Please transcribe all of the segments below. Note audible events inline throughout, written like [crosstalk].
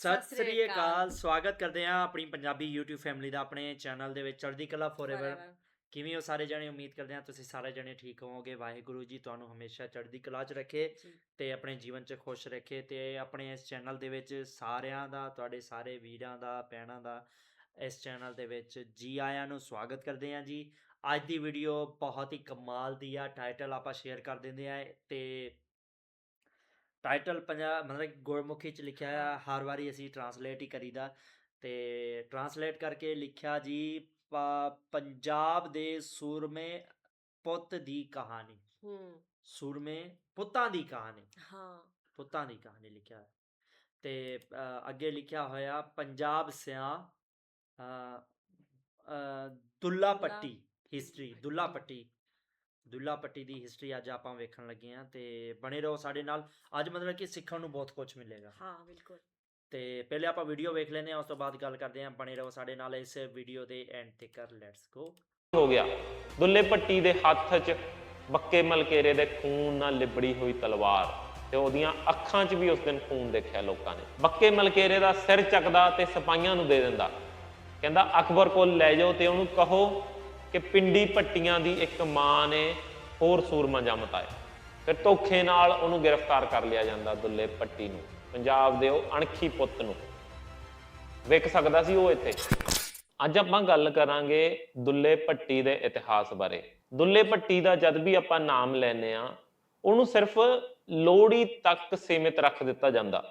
ਸਤਿ ਸ੍ਰੀ ਅਕਾਲ। ਸਵਾਗਤ ਕਰਦੇ ਹਾਂ ਆਪਣੀ ਪੰਜਾਬੀ YouTube ਫੈਮਿਲੀ ਦਾ ਆਪਣੇ ਚੈਨਲ ਦੇ ਵਿੱਚ ਚੜ੍ਹਦੀ ਕਲਾ ਫੋਰਐਵਰ ਕਿਵੇਂ ਹੋ ਸਾਰੇ ਜਣੇ? ਉਮੀਦ ਕਰਦੇ ਹਾਂ ਤੁਸੀਂ ਸਾਰੇ ਜਣੇ ਠੀਕ ਹੋਵੋਗੇ। ਵਾਹਿਗੁਰੂ ਜੀ ਤੁਹਾਨੂੰ ਹਮੇਸ਼ਾ ਚੜ੍ਹਦੀ ਕਲਾ 'ਚ ਰੱਖੇ। ਤੇ ਆਪਣੇ ਜੀਵਨ 'ਚ ਖੁਸ਼ ਰੱਖੇ ਤੇ ਆਪਣੇ ਇਸ ਚੈਨਲ ਦੇ ਵਿੱਚ ਸਾਰਿਆਂ ਦਾ ਤੁਹਾਡੇ ਸਾਰੇ ਵੀਰਾਂ ਦਾ ਭੈਣਾਂ ਦਾ ਇਸ ਚੈਨਲ ਦੇ ਵਿੱਚ ਜੀ ਆਇਆਂ ਨੂੰ ਸਵਾਗਤ ਕਰਦੇ ਹਾਂ ਜੀ। ਅੱਜ ਦੀ ਵੀਡੀਓ ਬਹੁਤ ਹੀ ਕਮਾਲ ਦੀ ਆ। ਟਾਈਟਲ ਆਪਾਂ ਸ਼ੇਅਰ ਕਰ ਦਿੰਦੇ ਆ ਤੇ ਟਾਈਟਲ ਪੰਜਾਬ ਮਤਲਬ ਗੁਰਮੁਖੀ ਚ ਲਿਖਿਆ ਆ ਹਰ ਵਾਰੀ ਅਸੀਂ ਟਰਾਂਸਲੇਟ ਹੀ ਕਰੀਦਾ। ਤੇ ਟਰਾਂਸਲੇਟ ਕਰਕੇ ਲਿਖਿਆ ਜੀ ਪੰਜਾਬ ਦੇ ਸੂਰਮੇ ਪੁੱਤ ਦੀ ਕਹਾਣੀ। ਹੂੰ। ਸੂਰਮੇ ਪੁੱਤਾਂ ਦੀ ਕਹਾਣੀ। ਹਾਂ। ਪੁੱਤਾਂ ਦੀ ਕਹਾਣੀ ਲਿਖਿਆ। ਤੇ ਅੱਗੇ ਲਿਖਿਆ ਹੋਇਆ ਪੰਜਾਬ ਸਿਆਂ ਦੁੱਲਾ ਪੱਟੀ ਹਿਸਟਰੀ ਦੁੱਲਾ ਪੱਟੀ। ਦੁੱਲਾ ਪੱਟੀ ਦੀ ਹਿਸਟਰੀ ਅੱਜ ਆਪਾਂ ਵੇਖਣ ਲੱਗੇ ਹਾਂ ਤੇ ਬਣੇ ਰਹੋ ਸਾਡੇ ਨਾਲ। ਅੱਜ ਮਤਲਬ ਕਿ ਸਿੱਖਣ ਨੂੰ ਬਹੁਤ ਕੁਝ ਮਿਲੇਗਾ। ਹਾਂ ਬਿਲਕੁਲ। ਤੇ ਪਹਿਲੇ ਆਪਾਂ ਵੀਡੀਓ ਵੇਖ ਲੈਂਦੇ ਹਾਂ ਉਸ ਤੋਂ ਬਾਅਦ ਗੱਲ ਕਰਦੇ ਹਾਂ। ਬਣੇ ਰਹੋ ਸਾਡੇ ਨਾਲ ਇਸ ਵੀਡੀਓ ਦੇ ਐਂਡ ਤੱਕ ਲੈਟਸ ਗੋ ਹੋ ਗਿਆ। ਦੁੱਲੇ ਭੱਟੀ ਦੇ ਹੱਥ 'ਚ ਬੱਕੇ ਮਲਕੇਰੇ ਦੇ ਖੂਨ ਨਾਲ ਲਿਬੜੀ ਹੋਈ ਤਲਵਾਰ ਤੇ ਉਹਦੀਆਂ ਅੱਖਾਂ 'ਚ ਵੀ ਉਸ ਦਿਨ ਖੂਨ ਦੇਖਿਆ ਲੋਕਾਂ ਨੇ। ਬੱਕੇ ਮਲਕੇਰੇ ਦਾ ਸਿਰ ਚੱਕਦਾ ਤੇ ਸਿਪਾਹੀਆਂ ਨੂੰ ਦੇ ਦਿੰਦਾ। ਕਹਿੰਦਾ ਅਕਬਰ ਕੋਲ ਲੈ ਜਾਓ ਤੇ ਉਹਨੂੰ ਕਹੋ ਕਿ ਪਿੰਡੀ ਭੱਟੀਆਂ ਦੀ ਇੱਕ ਮਾਂ ਨੇ ਹੋਰ ਸੂਰਮਾ ਜੰਮਤਾ ਹੈ ਫਿਰ ਧੋਖੇ ਨਾਲ ਉਹਨੂੰ ਗ੍ਰਿਫਤਾਰ ਕਰ ਲਿਆ ਜਾਂਦਾ ਦੁੱਲੇ ਭੱਟੀ ਨੂੰ, ਪੰਜਾਬ ਦੇ ਉਹ ਅਣਖੀ ਪੁੱਤ ਨੂੰ। ਵਿਕ ਸਕਦਾ ਸੀ ਉਹ ਇੱਥੇ। ਅੱਜ ਆਪਾਂ ਗੱਲ ਕਰਾਂਗੇ ਦੁੱਲੇ ਭੱਟੀ ਦੇ ਇਤਿਹਾਸ ਬਾਰੇ। ਦੁੱਲੇ ਭੱਟੀ ਦਾ ਜਦ ਵੀ ਆਪਾਂ ਨਾਮ ਲੈਨੇ ਆ ਉਹਨੂੰ ਸਿਰਫ ਲੋਹੜੀ ਤੱਕ ਸੀਮਿਤ ਰੱਖ ਦਿੱਤਾ ਜਾਂਦਾ।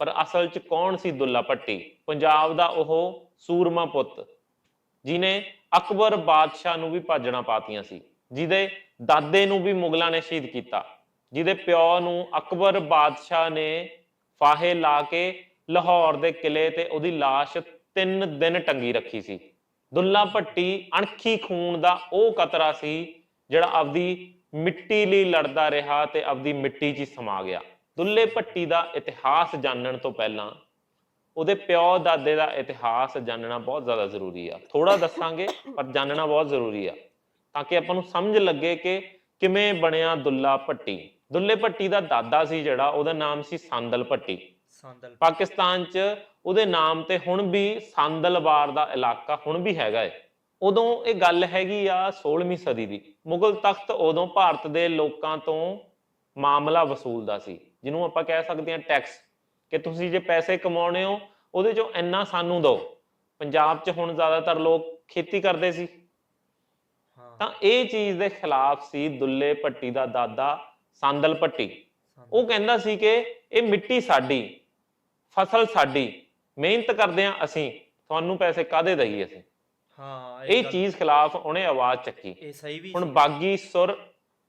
ਪਰ ਅਸਲ 'ਚ ਕੌਣ ਸੀ ਦੁੱਲਾ ਭੱਟੀ? ਪੰਜਾਬ ਦਾ ਉਹ ਸੂਰਮਾ ਪੁੱਤ। ਜਿਨੇ ਅਕਬਰ ਬਾਦਸ਼ਾਹ ਨੂੰ ਵੀ ਭਾਜਣਾ ਪਾਤੀਆਂ ਸੀ, ਜਿਹਦੇ ਦਾਦੇ ਨੂੰ ਵੀ ਮੁਗਲਾਂ ਨੇ ਸ਼ਹੀਦ ਕੀਤਾ, ਜਿਹਦੇ ਪਿਓ ਨੂੰ ਅਕਬਰ ਬਾਦਸ਼ਾਹ ਨੇ ਫਾਹੇ ਲਾ ਕੇ ਲਾਹੌਰ ਦੇ ਕਿਲੇ ਤੇ ਉਹਦੀ ਲਾਸ਼ ਤਿੰਨ ਦਿਨ ਟੰਗੀ ਰੱਖੀ ਸੀ। ਦੁੱਲਾ ਭੱਟੀ ਅਣਖੀ ਖੂਨ ਦਾ ਉਹ ਕਤਰਾ ਸੀ, ਜਿਹੜਾ ਆਪਦੀ ਮਿੱਟੀ ਲਈ ਲੜਦਾ ਰਿਹਾ ਤੇ ਆਪਦੀ ਮਿੱਟੀ 'ਚ ਹੀ ਸਮਾ ਗਿਆ। ਦੁੱਲੇ ਭੱਟੀ ਦਾ ਇਤਿਹਾਸ ਜਾਣਨ ਤੋਂ ਪਹਿਲਾਂ ਉਹਦੇ ਪਿਓ ਦਾਦੇ ਦਾ ਇਤਿਹਾਸ ਜਾਣਨਾ ਬਹੁਤ ਜ਼ਿਆਦਾ ਜ਼ਰੂਰੀ ਆ। ਥੋੜਾ ਦੱਸਾਂਗੇ ਪਰ ਜਾਣਨਾ ਬਹੁਤ ਜ਼ਰੂਰੀ ਆ। ਤਾਂ ਕਿ ਆਪਾਂ ਨੂੰ ਸਮਝ ਲੱਗੇ ਕਿ ਕਿਵੇਂ ਬਣਿਆ ਦੁੱਲਾ ਭੱਟੀ। ਦੁੱਲੇ ਭੱਟੀ ਦਾ ਦਾਦਾ ਸੀ ਜਿਹੜਾ ਉਹਦਾ ਨਾਮ ਸੀ ਸੰਦਲ ਭੱਟੀ। ਸੰਦਲ ਪਾਕਿਸਤਾਨ 'ਚ ਉਹਦੇ ਨਾਮ ਤੇ ਹੁਣ ਵੀ ਸੰਦਲਬਾਰ ਦਾ ਇਲਾਕਾ ਹੁਣ ਵੀ ਹੈਗਾ ਏ। ਉਦੋਂ ਇਹ ਗੱਲ ਹੈਗੀ ਆ 16ਵੀਂ ਸਦੀ ਦੀ। ਮੁਗਲ ਤਖਤ ਉਦੋਂ ਭਾਰਤ ਦੇ ਲੋਕਾਂ ਤੋਂ ਮਾਮਲਾ ਵਸੂਲਦਾ ਸੀ ਜਿਹਨੂੰ ਆਪਾਂ ਕਹਿ ਸਕਦੇ ਹਾਂ ਟੈਕਸ ਕਿ ਤੁਸੀਂ ਜੇ ਪੈਸੇ ਕਮਾਉਣੇ ਹੋ ਉਹਦੇ ਚੋਂ ਇੰਨਾ ਸਾਨੂੰ ਦਿਓ। ਪੰਜਾਬ 'ਚ ਹੁਣ ਜ਼ਿਆਦਾਤਰ ਲੋਕ ਖੇਤੀ ਕਰਦੇ ਸੀ। ਤਾਂ ਇਹ ਚੀਜ਼ ਦੇ ਖਿਲਾਫ ਸੀ ਦੁੱਲੇ ਭੱਟੀ ਦਾ ਦਾਦਾ ਸੰਦਲ ਭੱਟੀ। ਉਹ ਕਹਿੰਦਾ ਸੀ ਕਿ ਇਹ ਮਿੱਟੀ ਸਾਡੀ ਫਸਲ ਸਾਡੀ ਮਿਹਨਤ ਕਰਦੇ ਆ ਅਸੀਂ ਤੁਹਾਨੂੰ ਪੈਸੇ ਕਾਦੇ ਦਈਏ ਅਸੀਂ? ਹਾਂ ਇਹ ਚੀਜ਼ ਖਿਲਾਫ ਉਹਨੇ ਆਵਾਜ਼ ਚੱਕੀ। ਇਹ ਸਹੀ ਵੀ ਹੁਣ। ਬਾਗੀ ਸੁਰ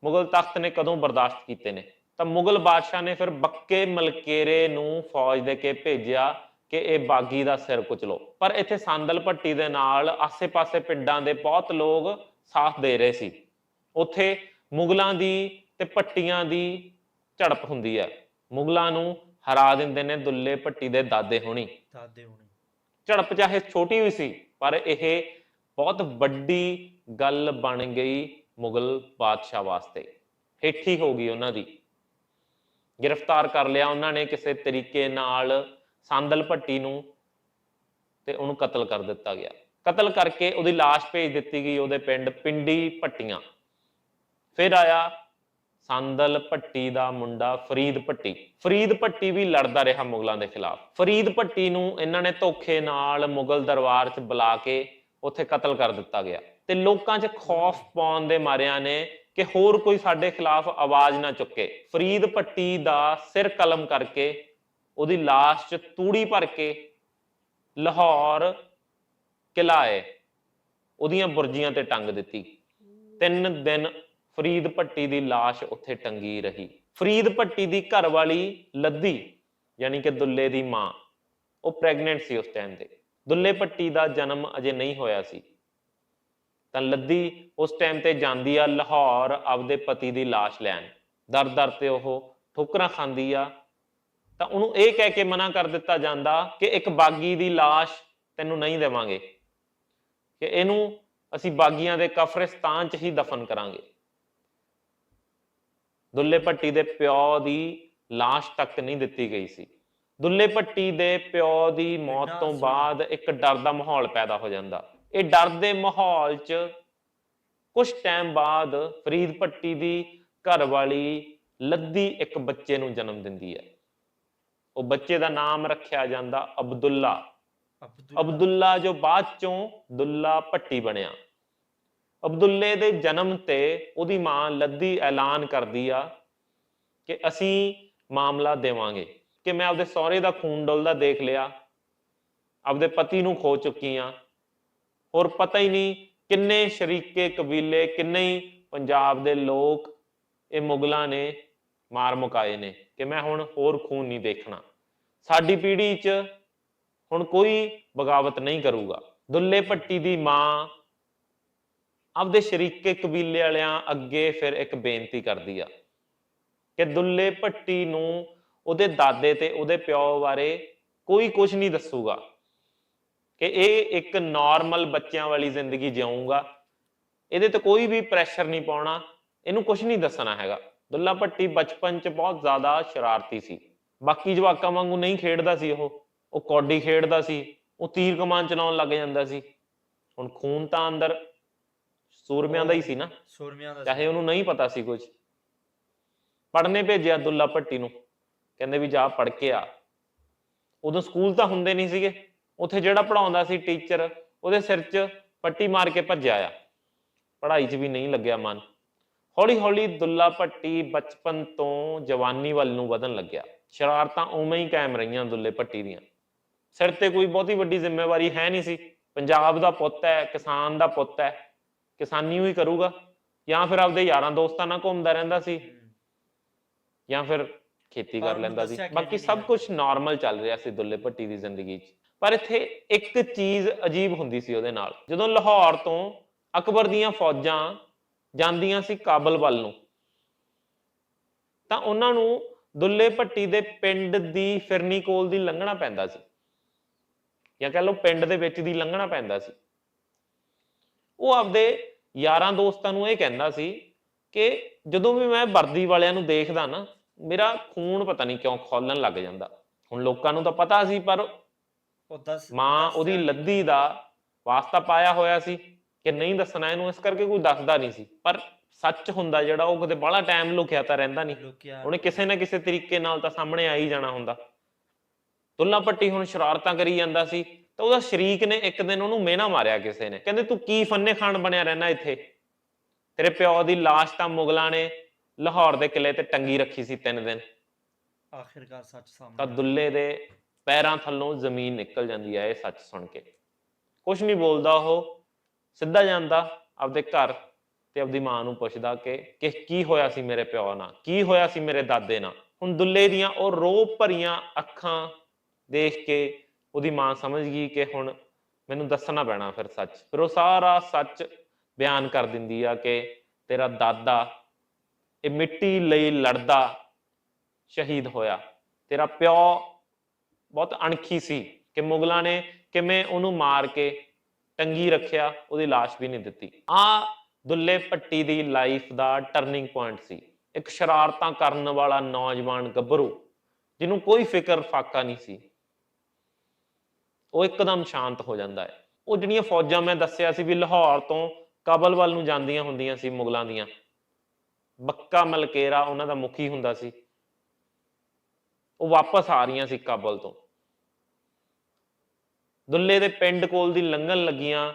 ਮੁਗਲ ਤਖਤ ਨੇ ਕਦੋਂ ਬਰਦਾਸ਼ਤ ਕੀਤੇ ਨੇ? ਤਾਂ ਮੁਗਲ ਬਾਦਸ਼ਾਹ ਨੇ ਫਿਰ ਬੱਕੇ ਮਲਕੇਰੇ ਨੂੰ ਫੌਜ ਦੇ ਕੇ ਭੇਜਿਆ ਕਿ ਇਹ ਬਾਗੀ ਦਾ ਸਿਰ ਕੁਚਲੋ। ਪਰ ਇੱਥੇ ਸੰਦਲ ਭੱਟੀ ਦੇ ਨਾਲ ਆਸੇ-ਪਾਸੇ ਪਿੰਡਾਂ ਦੇ ਬਹੁਤ ਲੋਕ ਸਾਥ ਦੇ ਰਹੇ ਸੀ। ਉੱਥੇ ਮੁਗਲਾਂ ਦੀ ਤੇ ਭੱਟੀਆਂ ਦੀ ਝੜਪ ਹੁੰਦੀ ਹੈ। ਮੁਗਲਾਂ ਨੂੰ ਹਰਾ ਦਿੰਦੇ ਨੇ ਦੁੱਲੇ ਭੱਟੀ ਦੇ ਦਾਦੇ ਹੋਣੀ। ਦਾਦੇ ਹੋਣੇ। ਝੜਪ ਚਾਹੇ ਛੋਟੀ ਵੀ ਸੀ ਪਰ ਇਹ ਬਹੁਤ ਵੱਡੀ ਗੱਲ ਬਣ ਗਈ ਮੁਗਲ ਬਾਦਸ਼ਾਹ ਵਾਸਤੇ। ਹੇਠੀ ਹੋ ਗਈ ਉਹਨਾਂ ਦੀ। ਗ੍ਰਿਫਤਾਰ ਕਰ ਲਿਆ ਉਹਨਾਂ ਨੇ ਕਿਸੇ ਤਰੀਕੇ ਨਾਲ ਸੰਦਲ ਭੱਟੀ ਨੂੰ ਤੇ ਉਹਨੂੰ ਕਤਲ ਕਰ ਦਿੱਤਾ ਗਿਆ। ਕਤਲ ਕਰਕੇ ਉਹਦੀ ਲਾਸ਼ ਭੇਜ ਦਿੱਤੀ ਗਈ ਉਹਦੇ ਪਿੰਡ ਪਿੰਡੀ ਭੱਟੀਆਂ। ਫਿਰ ਆਇਆ ਸੰਦਲ ਭੱਟੀ ਦਾ ਮੁੰਡਾ ਫਰੀਦ ਭੱਟੀ। ਫਰੀਦ ਭੱਟੀ ਵੀ ਲੜਦਾ ਰਿਹਾ ਮੁਗਲਾਂ ਦੇ ਖਿਲਾਫ। ਫਰੀਦ ਭੱਟੀ ਨੂੰ ਇਹਨਾਂ ਨੇ ਧੋਖੇ ਨਾਲ ਮੁਗਲ ਦਰਬਾਰ 'ਚ ਬੁਲਾ ਕੇ ਉੱਥੇ ਕਤਲ ਕਰ ਦਿੱਤਾ ਗਿਆ। ਤੇ ਲੋਕਾਂ 'ਚ ਖੌਫ ਪਾਉਣ ਦੇ ਮਾਰਿਆਂ ਨੇ ਕਿ ਹੋਰ ਕੋਈ ਸਾਡੇ ਖਿਲਾਫ ਆਵਾਜ਼ ਨਾ ਚੁੱਕੇ। ਫਰੀਦ ਭੱਟੀ ਦਾ ਸਿਰ ਕਲਮ ਕਰਕੇ ਉਹਦੀ ਲਾਸ਼ 'ਚ ਤੂੜੀ ਭਰ ਕੇ ਲਾਹੌਰ ਕਿਲਾ ਹੈ। ਉਹਦੀਆਂ ਬੁਰਜੀਆਂ ਤੇ ਟੰਗ ਦਿੱਤੀ। ਤਿੰਨ ਦਿਨ ਫਰੀਦ ਭੱਟੀ ਦੀ ਲਾਸ਼ ਉੱਥੇ ਟੰਗੀ ਰਹੀ। ਫਰੀਦ ਭੱਟੀ ਦੀ ਘਰ ਵਾਲੀ ਲੱਦੀ, ਯਾਨੀ ਕਿ ਦੁੱਲੇ ਦੀ ਮਾਂ, ਉਹ ਪ੍ਰੈਗਨੈਂਟ ਸੀ ਉਸ ਟਾਈਮ ਤੇ। ਦੁੱਲੇ ਭੱਟੀ ਦਾ ਜਨਮ ਅਜੇ ਨਹੀਂ ਹੋਇਆ ਸੀ। ਤਾਂ ਲੱਦੀ ਉਸ ਟਾਈਮ ਤੇ ਜਾਂਦੀ ਆ ਲਾਹੌਰ ਆਪਦੇ ਪਤੀ ਦੀ ਲਾਸ਼ ਲੈਣ। ਦਰ ਦਰ ਤੇ ਉਹ ਠੋਕਰਾਂ ਖਾਂਦੀ ਆ। ਤਾਂ ਉਹਨੂੰ ਇਹ ਕਹਿ ਕੇ ਮਨਾ ਕਰ ਦਿੱਤਾ ਜਾਂਦਾ ਕਿ ਇੱਕ ਬਾਗੀ ਦੀ ਲਾਸ਼ ਤੈਨੂੰ ਨਹੀਂ ਦੇਵਾਂਗੇ। ਕਿ ਇਹਨੂੰ ਅਸੀਂ ਬਾਗੀਆਂ ਦੇ ਕਫਰਿਸਤਾਨ 'ਚ ਹੀ ਦਫਨ ਕਰਾਂਗੇ। ਦੁੱਲੇ ਭੱਟੀ ਦੇ ਪਿਓ ਦੀ ਲਾਸ਼ ਤੱਕ ਨਹੀਂ ਦਿੱਤੀ ਗਈ ਸੀ। ਦੁੱਲੇ ਭੱਟੀ ਦੇ ਪਿਓ ਦੀ ਮੌਤ ਤੋਂ। ਬਾਅਦ ਇੱਕ ਡਰ ਦਾ ਮਾਹੌਲ ਪੈਦਾ ਹੋ ਜਾਂਦਾ। ਇਹ ਡਰ ਦੇ ਮਾਹੌਲ 'ਚ ਕੁਝ ਟਾਈਮ ਬਾਅਦ ਫਰੀਦ ਭੱਟੀ ਦੀ ਘਰਵਾਲੀ ਲੱਦੀ ਇੱਕ ਬੱਚੇ ਨੂੰ ਜਨਮ ਦਿੰਦੀ ਹੈ। ਉਹ ਬੱਚੇ ਦਾ ਨਾਮ ਰੱਖਿਆ ਜਾਂਦਾ ਅਬਦੁੱਲਾ। ਅਬਦੁੱਲਾ। ਅਬਦੁੱਲਾ ਜੋ ਬਾਅਦ ਚੋਂ ਦੁੱਲਾ ਭੱਟੀ ਬਣਿਆ। ਅਬਦੁੱਲੇ ਦੇ ਜਨਮ ਤੇ ਉਹਦੀ ਮਾਂ ਲੱਦੀ ਐਲਾਨ ਕਰਦੀ ਆ ਕਿ ਅਸੀਂ ਮਾਮਲਾ ਦੇਵਾਂਗੇ ਕਿ ਮੈਂ ਆਪਦੇ ਸਹੁਰੇ ਦਾ ਖੂਨ ਡੁੱਲਦਾ ਦੇਖ ਲਿਆ ਆਪਦੇ ਪਤੀ ਨੂੰ ਖੋ ਚੁੱਕੀ ਆ। ਹੋਰ ਪਤਾ ਹੀ ਨਹੀਂ ਕਿੰਨੇ ਸ਼ਰੀਕੇ ਕਬੀਲੇ, ਕਿੰਨੇ ਹੀ ਪੰਜਾਬ ਦੇ ਲੋਕ ਇਹ ਮੁਗਲਾਂ ਨੇ ਮਾਰ ਮੁਕਾਏ ਨੇ ਕਿ ਮੈਂ ਹੁਣ ਹੋਰ ਖੂਨ ਨਹੀਂ ਦੇਖਣਾ। ਸਾਡੀ ਪੀੜ੍ਹੀ 'ਚ ਹੁਣ ਕੋਈ ਬਗਾਵਤ ਨਹੀਂ ਕਰੂਗਾ। ਦੁੱਲੇ ਭੱਟੀ ਦੀ ਮਾਂ ਆਪਦੇ ਸ਼ਰੀਕੇ ਕਬੀਲੇ ਵਾਲਿਆਂ ਅੱਗੇ ਫਿਰ ਇੱਕ ਬੇਨਤੀ ਕਰਦੀ ਆ ਕਿ ਦੁੱਲੇ ਭੱਟੀ ਨੂੰ ਉਹਦੇ ਦਾਦੇ ਤੇ ਉਹਦੇ ਪਿਓ ਬਾਰੇ ਕੋਈ ਕੁਝ ਨਹੀਂ ਦੱਸੂਗਾ। ਕਿ ਇਹ ਇੱਕ ਨਾਰਮਲ ਬੱਚਿਆਂ ਵਾਲੀ ਜ਼ਿੰਦਗੀ ਜਿਊਗਾ। ਇਹਦੇ ਤੇ ਕੋਈ ਵੀ ਪ੍ਰੈਸ਼ਰ ਨਹੀਂ ਪਾਉਣਾ। ਇਹਨੂੰ ਕੁਝ ਨਹੀਂ ਦੱਸਣਾ ਹੈਗਾ। ਦੁੱਲਾ ਭੱਟੀ ਬਚਪਨ 'ਚ ਬਹੁਤ ਜ਼ਿਆਦਾ ਸ਼ਰਾਰਤੀ ਸੀ। ਬਾਕੀ ਜਵਾਕਾਂ ਵਾਂਗੂ ਨਹੀਂ ਖੇਡਦਾ ਸੀ ਉਹ। ਉਹ ਕੌਡੀ ਖੇਡਦਾ ਸੀ। ਉਹ ਤੀਰ ਕਮਾਨ ਚਲਾਉਣ ਲੱਗ ਜਾਂਦਾ ਸੀ। ਹੁਣ ਖੂਨ ਤਾਂ ਅੰਦਰ ਸੂਰਮਿਆਂ ਦਾ ਹੀ ਸੀ ਨਾ। ਸੂਰਮਿਆਂ ਦਾ ਚਾਹੇ ਉਹਨੂੰ ਨਹੀਂ ਪਤਾ ਸੀ ਕੁਝ ਪੜ੍ਹਨੇ ਭੇਜਿਆ ਦੁੱਲਾ ਭੱਟੀ ਨੂੰ। ਕਹਿੰਦੇ ਵੀ ਜਾ ਪੜ੍ਹ ਕੇ ਆ। ਉਦੋਂ ਸਕੂਲ ਤਾਂ ਹੁੰਦੇ ਨਹੀਂ ਸੀਗੇ। ਉੱਥੇ ਜਿਹੜਾ ਪੜਾਉਂਦਾ ਸੀ ਟੀਚਰ ਉਹਦੇ ਸਿਰ 'ਚ ਪੱਟੀ ਮਾਰ ਕੇ ਭੱਜਿਆ ਆ। ਪੜ੍ਹਾਈ 'ਚ ਵੀ ਨਹੀਂ ਲੱਗਿਆ ਮਨ। ਹੌਲੀ ਹੌਲੀ ਦੁੱਲਾ ਭੱਟੀ ਬਚਪਨ ਤੋਂ ਜਵਾਨੀ ਵੱਲ ਨੂੰ ਵਧਣ ਲੱਗਿਆ। ਸ਼ਰਾਰਤਾਂ ਉਵੇਂ ਹੀ ਕਾਇਮ ਰਹੀਆਂ ਦੁੱਲੇ ਭੱਟੀ ਦੀਆਂ। ਸਿਰ ਤੇ ਕੋਈ ਬਹੁਤੀ ਵੱਡੀ ਜ਼ਿੰਮੇਵਾਰੀ ਹੈ ਨਹੀਂ ਸੀ। ਪੰਜਾਬ ਦਾ ਪੁੱਤ ਹੈ ਕਿਸਾਨ ਦਾ ਪੁੱਤ ਹੈ। ਕਿਸਾਨੀ ਹੀ ਕਰੂਗਾ। ਜਾਂ ਫਿਰ ਆਪਦੇ ਯਾਰਾਂ ਦੋਸਤਾਂ ਨਾਲ ਘੁੰਮਦਾ ਰਹਿੰਦਾ ਸੀ। ਜਾਂ ਫਿਰ ਖੇਤੀ ਕਰ ਲੈਂਦਾ ਸੀ। ਬਾਕੀ ਸਭ? ਕੁਝ ਨਾਰਮਲ ਚੱਲ ਰਿਹਾ ਸੀ ਦੁੱਲੇ ਭੱਟੀ ਦੀ ਜ਼ਿੰਦਗੀ 'ਚ। ਪਰ ਇੱਥੇ ਇੱਕ ਚੀਜ਼ ਅਜੀਬ ਹੁੰਦੀ ਸੀ ਉਹਦੇ ਨਾਲ। ਜਦੋਂ ਲਾਹੌਰ ਤੋਂ ਅਕਬਰ ਦੀਆਂ ਫੌਜਾਂ ਜਾਂਦੀਆਂ ਸੀ ਕਾਬਲ ਵੱਲ ਨੂੰ, ਤਾਂ ਉਹਨਾਂ ਨੂੰ ਦੁੱਲੇ ਭੱਟੀ ਦੇ ਪਿੰਡ ਦੀ ਫਿਰਨੀ ਕੋਲ ਦੀ ਲੰਘਣਾ ਪੈਂਦਾ ਸੀ ਜਾਂ ਕਹ ਲਓ ਪਿੰਡ ਦੇ ਵਿੱਚ ਦੀ ਲੰਘਣਾ ਪੈਂਦਾ ਸੀ। ਉਹ ਆਪਦੇ ਯਾਰਾਂ ਦੋਸਤਾਂ ਨੂੰ ਇਹ ਕਹਿੰਦਾ ਸੀ ਕਿ ਜਦੋਂ ਵੀ ਮੈਂ ਵਰਦੀ ਵਾਲਿਆਂ ਨੂੰ ਦੇਖਦਾ ਨਾ, ਮੇਰਾ ਖੂਨ ਪਤਾ ਨਹੀਂ ਕਿਉਂ ਖੋਲਣ ਲੱਗ ਜਾਂਦਾ। ਹੁਣ ਲੋਕਾਂ ਨੂੰ ਤਾਂ ਪਤਾ ਸੀ, ਪਰ ਮਾਂ ਦੱਸ ਉਹਦੀ ਲੱਦੀ ਦਾ ਵਾਸਤਾ ਪਾਇਆ ਹੋਇਆ ਸੀ ਕਿ ਨਹੀਂ ਦੱਸਣਾ ਇਹਨੂੰ ਇਸ ਕਰਕੇ ਕੋਈ ਦੱਸਦਾ ਨਹੀਂ ਸੀ। ਪਰ ਸੱਚ ਹੁੰਦਾ ਜਿਹੜਾ ਉਹ ਕਦੇ ਬੜਾ ਟਾਈਮ ਲੁਕਿਆ ਤਾਂ ਰਹਿੰਦਾ ਨਹੀਂ। ਉਹਨੇ ਕਿਸੇ ਨਾ ਕਿਸੇ ਤਰੀਕੇ ਨਾਲ ਤਾਂ ਸਾਹਮਣੇ ਆ ਹੀ ਜਾਣਾ ਹੁੰਦਾ। ਦੁੱਲਾ ਭੱਟੀ ਹੁਣ ਸ਼ਰਾਰਤਾਂ ਕਰੀ ਜਾਂਦਾ ਸੀ ਤਾਂ ਉਹਦਾ ਸ਼ਰੀਕ ਨੇ ਇੱਕ ਦਿਨ ਉਹਨੂੰ ਮਿਹਣਾ ਮਾਰਿਆ ਕਿਸੇ ਨੇ। ਕਹਿੰਦੇ ਤੂੰ ਕੀ ਫੰਨੇ ਖਾਨ ਬਣਿਆ ਰਹਿਣਾ ਇੱਥੇ? ਤੇਰੇ ਪਿਓ ਦੀ ਲਾਸ਼ ਤਾਂ ਮੁਗਲਾਂ ਨੇ ਲਾਹੌਰ ਦੇ ਕਿਲੇ ਤੇ ਟੰਗੀ ਰੱਖੀ ਸੀ ਤਿੰਨ ਦਿਨ। ਆਖਿਰਕਾਰ ਸੱਚ ਸਾਹਮਣੇ ਤਾਂ। ਦੁੱਲੇ ਦੇ ਪੈਰਾਂ ਥੱਲੋਂ ਜ਼ਮੀਨ ਨਿਕਲ ਜਾਂਦੀ ਹੈ ਇਹ ਸੱਚ ਸੁਣ ਕੇ। ਕੁਝ ਨਹੀਂ ਬੋਲਦਾ ਉਹ, ਸਿੱਧਾ ਜਾਂਦਾ ਆਪਦੇ ਘਰ ਤੇ ਆਪਦੀ ਮਾਂ ਨੂੰ ਪੁੱਛਦਾ ਕਿ ਕਿ ਕੀ ਹੋਇਆ ਸੀ ਮੇਰੇ ਪਿਓ ਨਾਲ? ਕੀ ਹੋਇਆ ਸੀ ਮੇਰੇ ਦਾਦੇ ਨਾਲ? ਹੁਣ ਦੁੱਲੇ ਦੀਆਂ ਉਹ ਰੋਹ ਭਰੀਆਂ ਅੱਖਾਂ ਦੇਖ ਕੇ ਉਹਦੀ ਮਾਂ ਸਮਝ ਗਈ ਕਿ ਹੁਣ ਮੈਨੂੰ ਦੱਸਣਾ ਪੈਣਾ ਫਿਰ ਸੱਚ। ਫਿਰ ਉਹ ਸਾਰਾ ਸੱਚ ਬਿਆਨ ਕਰ ਦਿੰਦੀ ਆ ਕਿ ਤੇਰਾ ਦਾਦਾ ਇਹ ਮਿੱਟੀ ਲਈ ਲੜਦਾ ਸ਼ਹੀਦ ਹੋਇਆ। ਤੇਰਾ ਪਿਓ ਬਹੁਤ ਅਣਖੀ ਸੀ ਕਿ ਮੁਗਲਾਂ ਨੇ ਕਿਵੇਂ ਉਹਨੂੰ ਮਾਰ ਕੇ ਟੰਗੀ ਰੱਖਿਆ, ਉਹਦੀ ਲਾਸ਼ ਵੀ ਨਹੀਂ ਦਿੱਤੀ। ਆ ਦੁੱਲੇ ਭੱਟੀ ਦੀ ਲਾਈਫ ਦਾ ਟਰਨਿੰਗ ਪੁਆਇੰਟ ਸੀ। ਇੱਕ ਸ਼ਰਾਰਤਾਂ ਕਰਨ ਵਾਲਾ ਨੌਜਵਾਨ ਗੱਭਰੂ, ਜਿਹਨੂੰ ਕੋਈ ਫਿਕਰ ਫਾਕਾ ਨਹੀਂ ਸੀ। ਉਹ ਇੱਕਦਮ ਸ਼ਾਂਤ ਹੋ ਜਾਂਦਾ ਹੈ। ਉਹ ਜਿਹੜੀਆਂ ਫੌਜਾਂ ਮੈਂ ਦੱਸਿਆ ਸੀ ਵੀ ਲਾਹੌਰ ਤੋਂ ਕਾਬਲ ਵੱਲ ਨੂੰ ਜਾਂਦੀਆਂ ਹੁੰਦੀਆਂ ਸੀ ਮੁਗਲਾਂ ਦੀਆਂ, ਬੱਕਾ ਮਲਕੇਰਾ ਉਹਨਾਂ ਦਾ ਮੁਖੀ ਹੁੰਦਾ ਸੀ। ਉਹ ਵਾਪਸ ਆ ਰਹੀਆਂ ਸੀ ਕਾਬਲ ਤੋਂ। ਦੁੱਲੇ ਦੇ ਪਿੰਡ ਕੋਲ ਦੀ ਲੰਘਣ ਲੱਗੀਆਂ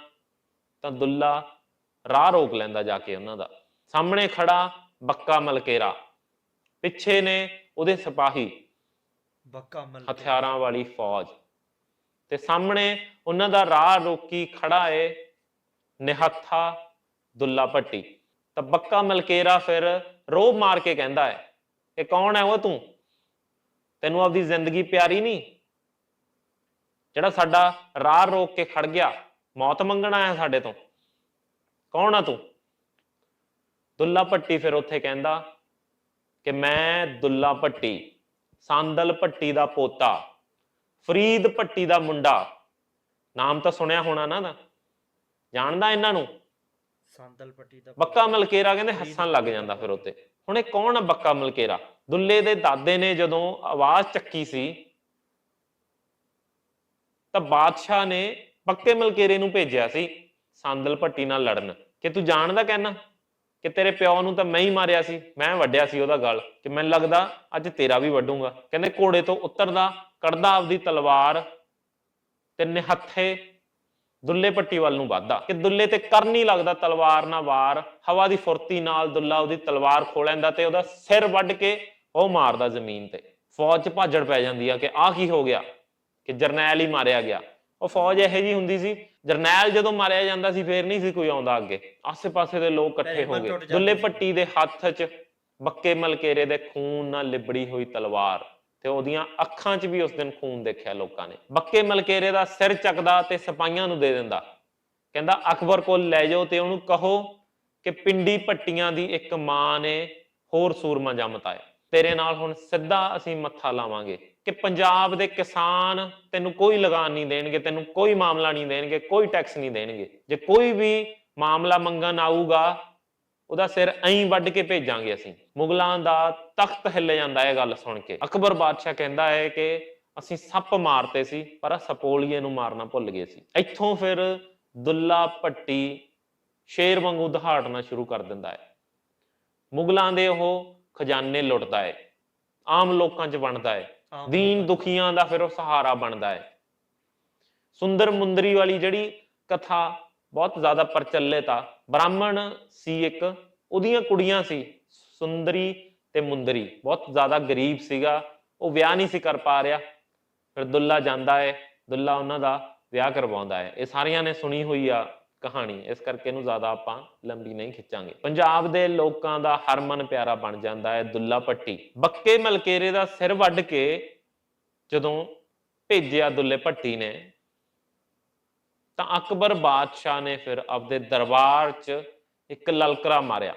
ਤਾਂ ਦੁੱਲਾ ਰਾਹ ਰੋਕ ਲੈਂਦਾ ਜਾ ਕੇ ਉਹਨਾਂ ਦਾ। ਸਾਹਮਣੇ ਖੜਾ ਬੱਕਾ ਮਲਕੇਰਾ। ਪਿੱਛੇ ਨੇ ਉਹਦੇ ਸਿਪਾਹੀ ਬੱਕਾ ਮਲ ਹਥਿਆਰਾਂ ਵਾਲੀ ਫੌਜ। ਤੇ ਸਾਹਮਣੇ ਉਹਨਾਂ ਦਾ ਰਾਹ ਰੋਕੀ ਖੜਾ ਏ ਨਿਹੱਥਾ ਦੁੱਲਾ ਭੱਟੀ। ਤਾਂ ਬੱਕਾ ਮਲਕੇਰਾ ਫਿਰ ਰੋਬ ਮਾਰ ਕੇ ਕਹਿੰਦਾ ਹੈ ਕਿ ਕੌਣ ਹੈ ਉਹ ਤੂੰ? ਤੈਨੂੰ ਆਪਦੀ ਜ਼ਿੰਦਗੀ ਪਿਆਰੀ ਨਹੀਂ। ਜਿਹੜਾ ਸਾਡਾ ਰਾਹ ਰੋਕ ਕੇ ਖੜ ਗਿਆ ਮੌਤ ਮੰਗਣਾ ਹੈ ਸਾਡੇ ਤੋਂ। ਕੌਣ ਆ ਤੂੰ? ਦੁੱਲਾ ਭੱਟੀ ਫਿਰ ਉੱਥੇ ਕਹਿੰਦਾ ਕਿ ਮੈਂ ਦੁੱਲਾ ਭੱਟੀ ਸੰਦਲ ਭੱਟੀ ਦਾ ਪੋਤਾ ਫਰੀਦ ਭੱਟੀ ਦਾ ਮੁੰਡਾ। ਨਾਮ ਤਾਂ ਸੁਣਿਆ ਹੋਣਾ ਨਾ ਦਾ ਜਾਣਦਾ ਇਹਨਾਂ ਨੂੰ? ਸੰਦਲ ਪੱਟੀ ਦਾ ਬੱਕਾ ਮਲਕੇਰਾ ਕਹਿੰਦੇ ਹੱਸਣ ਲੱਗ ਜਾਂਦਾ ਫਿਰ ਉੱਤੇ। ਹੁਣ ਇਹ ਕੌਣ ਆ ਬੱਕਾ ਮਲਕੇਰਾ? ਦੁੱਲੇ ਦੇ ਦਾਦੇ ਨੇ ਜਦੋਂ ਆਵਾਜ਼ ਚੱਕੀ ਸੀ, ਤਾਂ ਬਾਦਸ਼ਾਹ ਨੇ ਪੱਕੇ ਮਲਕੇਰੇ ਨੂੰ ਭੇਜਿਆ ਸੀ, ਸੰਦਲ ਭੱਟੀ ਨਾਲ ਲੜਨ। ਕਿ ਤੂੰ ਜਾਣਦਾ ਕਹਿਣਾ ਕਿ ਤੇਰੇ ਪਿਓ ਨੂੰ ਤਾਂ ਮੈਂ ਹੀ ਮਾਰਿਆ ਸੀ, ਮੈਂ ਵੱਢਿਆ ਸੀ ਉਹਦਾ ਗਲ ਕਿ ਮੈਨੂੰ ਲੱਗਦਾ ਅੱਜ ਤੇਰਾ ਵੀ ਵੱਢੂੰਗਾ ਕਹਿੰਦੇ ਘੋੜੇ ਤੋਂ ਉਤਰਦਾ, ਕੱਢਦਾ ਆਪਦੀ ਤਲਵਾਰ ਤੇ ਨਿਹੱਥੇ ਦੁੱਲੇ ਪੱਟੀ ਵੱਲ ਨੂੰ ਵੱਧਦਾ। ਕਿ ਦੁੱਲੇ ਤੇ ਕਰ ਨਹੀਂ ਲੱਗਦਾ ਤਲਵਾਰ ਨਾਲ ਵਾਰ, ਹਵਾ ਦੀ ਫੁਰਤੀ ਨਾਲ ਦੁੱਲਾ ਉਹਦੀ ਤਲਵਾਰ ਖੋਲ ਲੈਂਦਾ ਤੇ ਉਹਦਾ ਸਿਰ ਵੱਢ ਕੇ ਉਹ ਮਾਰਦਾ ਜ਼ਮੀਨ ਤੇ। ਫੌਜ 'ਚ ਭਾਜੜ ਪੈ ਜਾਂਦੀ ਆ ਕਿ ਆਹ ਕੀ ਹੋ ਗਿਆ? ਕਿ ਜਰਨੈਲ ਹੀ ਮਾਰਿਆ ਗਿਆ। ਉਹ ਫੌਜ ਇਹੋ ਜੀ ਹੁੰਦੀ ਸੀ। ਜਰਨੈਲ ਜਦੋਂ ਮਾਰਿਆ ਜਾਂਦਾ ਸੀ ਫੇਰ ਨਹੀਂ ਸੀ ਕੋਈ ਆਉਂਦਾ ਅੱਗੇ। ਆਸੇ-ਪਾਸੇ ਦੇ ਲੋਕ ਇਕੱਠੇ ਹੋ ਗਏ। ਦੁੱਲੇ। ਪੱਟੀ ਦੇ ਹੱਥ 'ਚ ਬੱਕੇ ਮਲਕੇਰੇ ਦੇ ਖੂਨ ਨਾਲ ਲਿਬੜੀ ਹੋਈ ਤਲਵਾਰ ਤੇ ਉਹਦੀਆਂ ਅੱਖਾਂ 'ਚ ਵੀ ਉਸ ਦਿਨ ਖੂਨ ਦੇਖਿਆ ਲੋਕਾਂ ਨੇ। ਬੱਕੇ ਮਲਕੇਰੇ ਦਾ ਸਿਰ ਚੱਕਦਾ ਤੇ ਸਿਪਾਹੀਆਂ ਨੂੰ ਦੇ ਦਿੰਦਾ। ਕਹਿੰਦਾ ਅਕਬਰ ਕੋਲ ਲੈ ਜਾਓ ਤੇ ਉਹਨੂੰ ਕਹੋ ਕਿ ਪਿੰਡੀ ਪੱਟੀਆਂ ਦੀ ਇੱਕ ਮਾਂ ਨੇ ਹੋਰ ਸੂਰਮਾ ਜੰਮਤਾ ਹੈ ਤੇਰੇ ਨਾਲ ਹੁਣ ਸਿੱਧਾ ਅਸੀਂ ਮੱਥਾ ਲਾਵਾਂਗੇ ਕਿ ਪੰਜਾਬ ਦੇ ਕਿਸਾਨ ਤੈਨੂੰ ਕੋਈ ਲਗਾਨ ਨਹੀਂ ਦੇਣਗੇ, ਤੈਨੂੰ ਕੋਈ ਮਾਮਲਾ ਨਹੀਂ ਦੇਣਗੇ, ਕੋਈ ਟੈਕਸ ਨਹੀਂ ਦੇਣਗੇ। ਜੇ ਕੋਈ ਵੀ ਮਾਮਲਾ ਮੰਗਣ ਆਊਗਾ, ਉਹਦਾ ਸਿਰ ਐਂ ਵੱਢ ਕੇ ਭੇਜਾਂਗੇ ਅਸੀਂ। ਮੁਗਲਾਂ ਦਾ ਤਖਤ ਹਿੱਲ ਜਾਂਦਾ ਇਹ ਗੱਲ ਸੁਣ ਕੇ। ਅਕਬਰ ਬਾਦਸ਼ਾਹ ਕਹਿੰਦਾ ਹੈ ਕਿ ਅਸੀਂ ਸੱਪ ਮਾਰਤੇ ਸੀ, ਪਰ ਸਪੋਲੀਏ ਨੂੰ ਮਾਰਨਾ ਭੁੱਲ ਗਏ ਸੀ। ਇੱਥੋਂ ਫਿਰ ਦੁੱਲਾ ਭੱਟੀ ਸ਼ੇਰ ਵਾਂਗੂ ਦਹਾੜਨਾ ਸ਼ੁਰੂ ਕਰ ਦਿੰਦਾ ਹੈ। ਮੁਗਲਾਂ ਦੇ ਉਹ ਖਜ਼ਾਨੇ ਲੁੱਟਦਾ ਹੈ ਆਮ ਲੋਕਾਂ 'ਚ ਵੰਡਦਾ ਹੈ ਦੀਨ ਦੁਖੀਆਂ ਦਾ ਫਿਰ ਉਹ ਸਹਾਰਾ ਬਣਦਾ ਹੈ ਸੁੰਦਰ ਮੁੰਦਰੀ ਵਾਲੀ ਜਿਹੜੀ ਕਥਾ ਬਹੁਤ ਜ਼ਿਆਦਾ ਪ੍ਰਚਲਿਤ ਆ ਬ੍ਰਾਹਮਣ ਸੀ ਇੱਕ ਉਹਦੀਆਂ ਕੁੜੀਆਂ ਸੀ ਸੁੰਦਰੀ ਤੇ ਮੁੰਦਰੀ ਬਹੁਤ ਜ਼ਿਆਦਾ ਗਰੀਬ ਸੀਗਾ ਉਹ ਵਿਆਹ ਨਹੀਂ ਸੀ ਕਰ ਪਾ ਰਿਹਾ ਫਿਰ ਦੁੱਲਾ ਜਾਂਦਾ ਹੈ ਦੁੱਲਾ ਉਹਨਾਂ ਦਾ ਵਿਆਹ ਕਰਵਾਉਂਦਾ ਹੈ ਇਹ ਸਾਰਿਆਂ ਨੇ ਸੁਣੀ ਹੋਈ ਆ। ਕਹਾਣੀ ਇਸ ਕਰਕੇ ਇਹਨੂੰ ਜ਼ਿਆਦਾ ਆਪਾਂ ਲੰਬੀ ਨਹੀਂ ਖਿੱਚਾਂਗੇ। ਪੰਜਾਬ ਦੇ ਲੋਕਾਂ ਦਾ ਹਰਮਨ ਪਿਆਰਾ ਬਣ ਜਾਂਦਾ ਹੈ। ਦੁੱਲਾ ਭੱਟੀ ਬੱਕੇ ਮਲਕੇਰੇ ਦਾ ਸਿਰ ਵੱਢ ਕੇ ਜਦੋਂ ਭੇਜਿਆ ਦੁੱਲੇ ਭੱਟੀ ਨੇ, ਤਾਂ ਅਕਬਰ ਬਾਦਸ਼ਾਹ ਨੇ ਫਿਰ ਆਪਦੇ ਦਰਬਾਰ 'ਚ ਇੱਕ ਲਲਕਰਾ ਮਾਰਿਆ।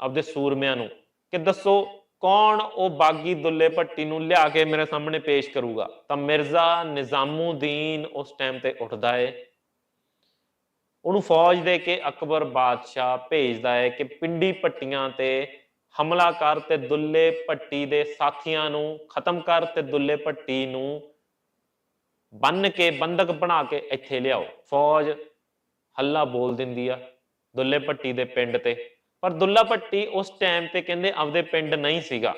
ਆਪਦੇ ਸੂਰਮਿਆਂ ਨੂੰ ਕਿ ਦੱਸੋ ਕੌਣ ਉਹ ਬਾਗੀ ਦੁੱਲੇ ਭੱਟੀ ਨੂੰ ਲਿਆ ਕੇ ਮੇਰੇ ਸਾਹਮਣੇ ਪੇਸ਼ ਕਰੂਗਾ? ਤਾਂ ਮਿਰਜ਼ਾ ਨਿਜ਼ਾਮੂਦੀਨ ਉਸ ਟਾਈਮ ਤੇ ਉੱਠਦਾ ਏ। ਉਹਨੂੰ ਫੌਜ ਦੇ ਕੇ ਅਕਬਰ ਬਾਦਸ਼ਾਹ ਭੇਜਦਾ ਹੈ ਕਿ ਪਿੰਡੀ ਪੱਟੀਆਂ ਤੇ ਹਮਲਾ ਕਰ ਤੇ ਦੁੱਲੇ ਭੱਟੀ ਦੇ ਸਾਥੀਆਂ ਨੂੰ ਖਤਮ ਕਰ ਤੇ ਦੁੱਲੇ ਭੱਟੀ ਨੂੰ ਬੰਨ ਕੇ ਬੰਦਕ ਬਣਾ ਕੇ ਇੱਥੇ ਲਿਆਓ। ਫੌਜ ਹੱਲਾ ਬੋਲ ਦਿੰਦੀ ਆ ਦੁੱਲੇ ਭੱਟੀ ਦੇ ਪਿੰਡ ਤੇ। ਪਰ ਦੁੱਲਾ ਭੱਟੀ ਉਸ ਟਾਈਮ ਤੇ ਕਹਿੰਦੇ ਆਪਦੇ ਪਿੰਡ ਨਹੀਂ ਸੀਗਾ।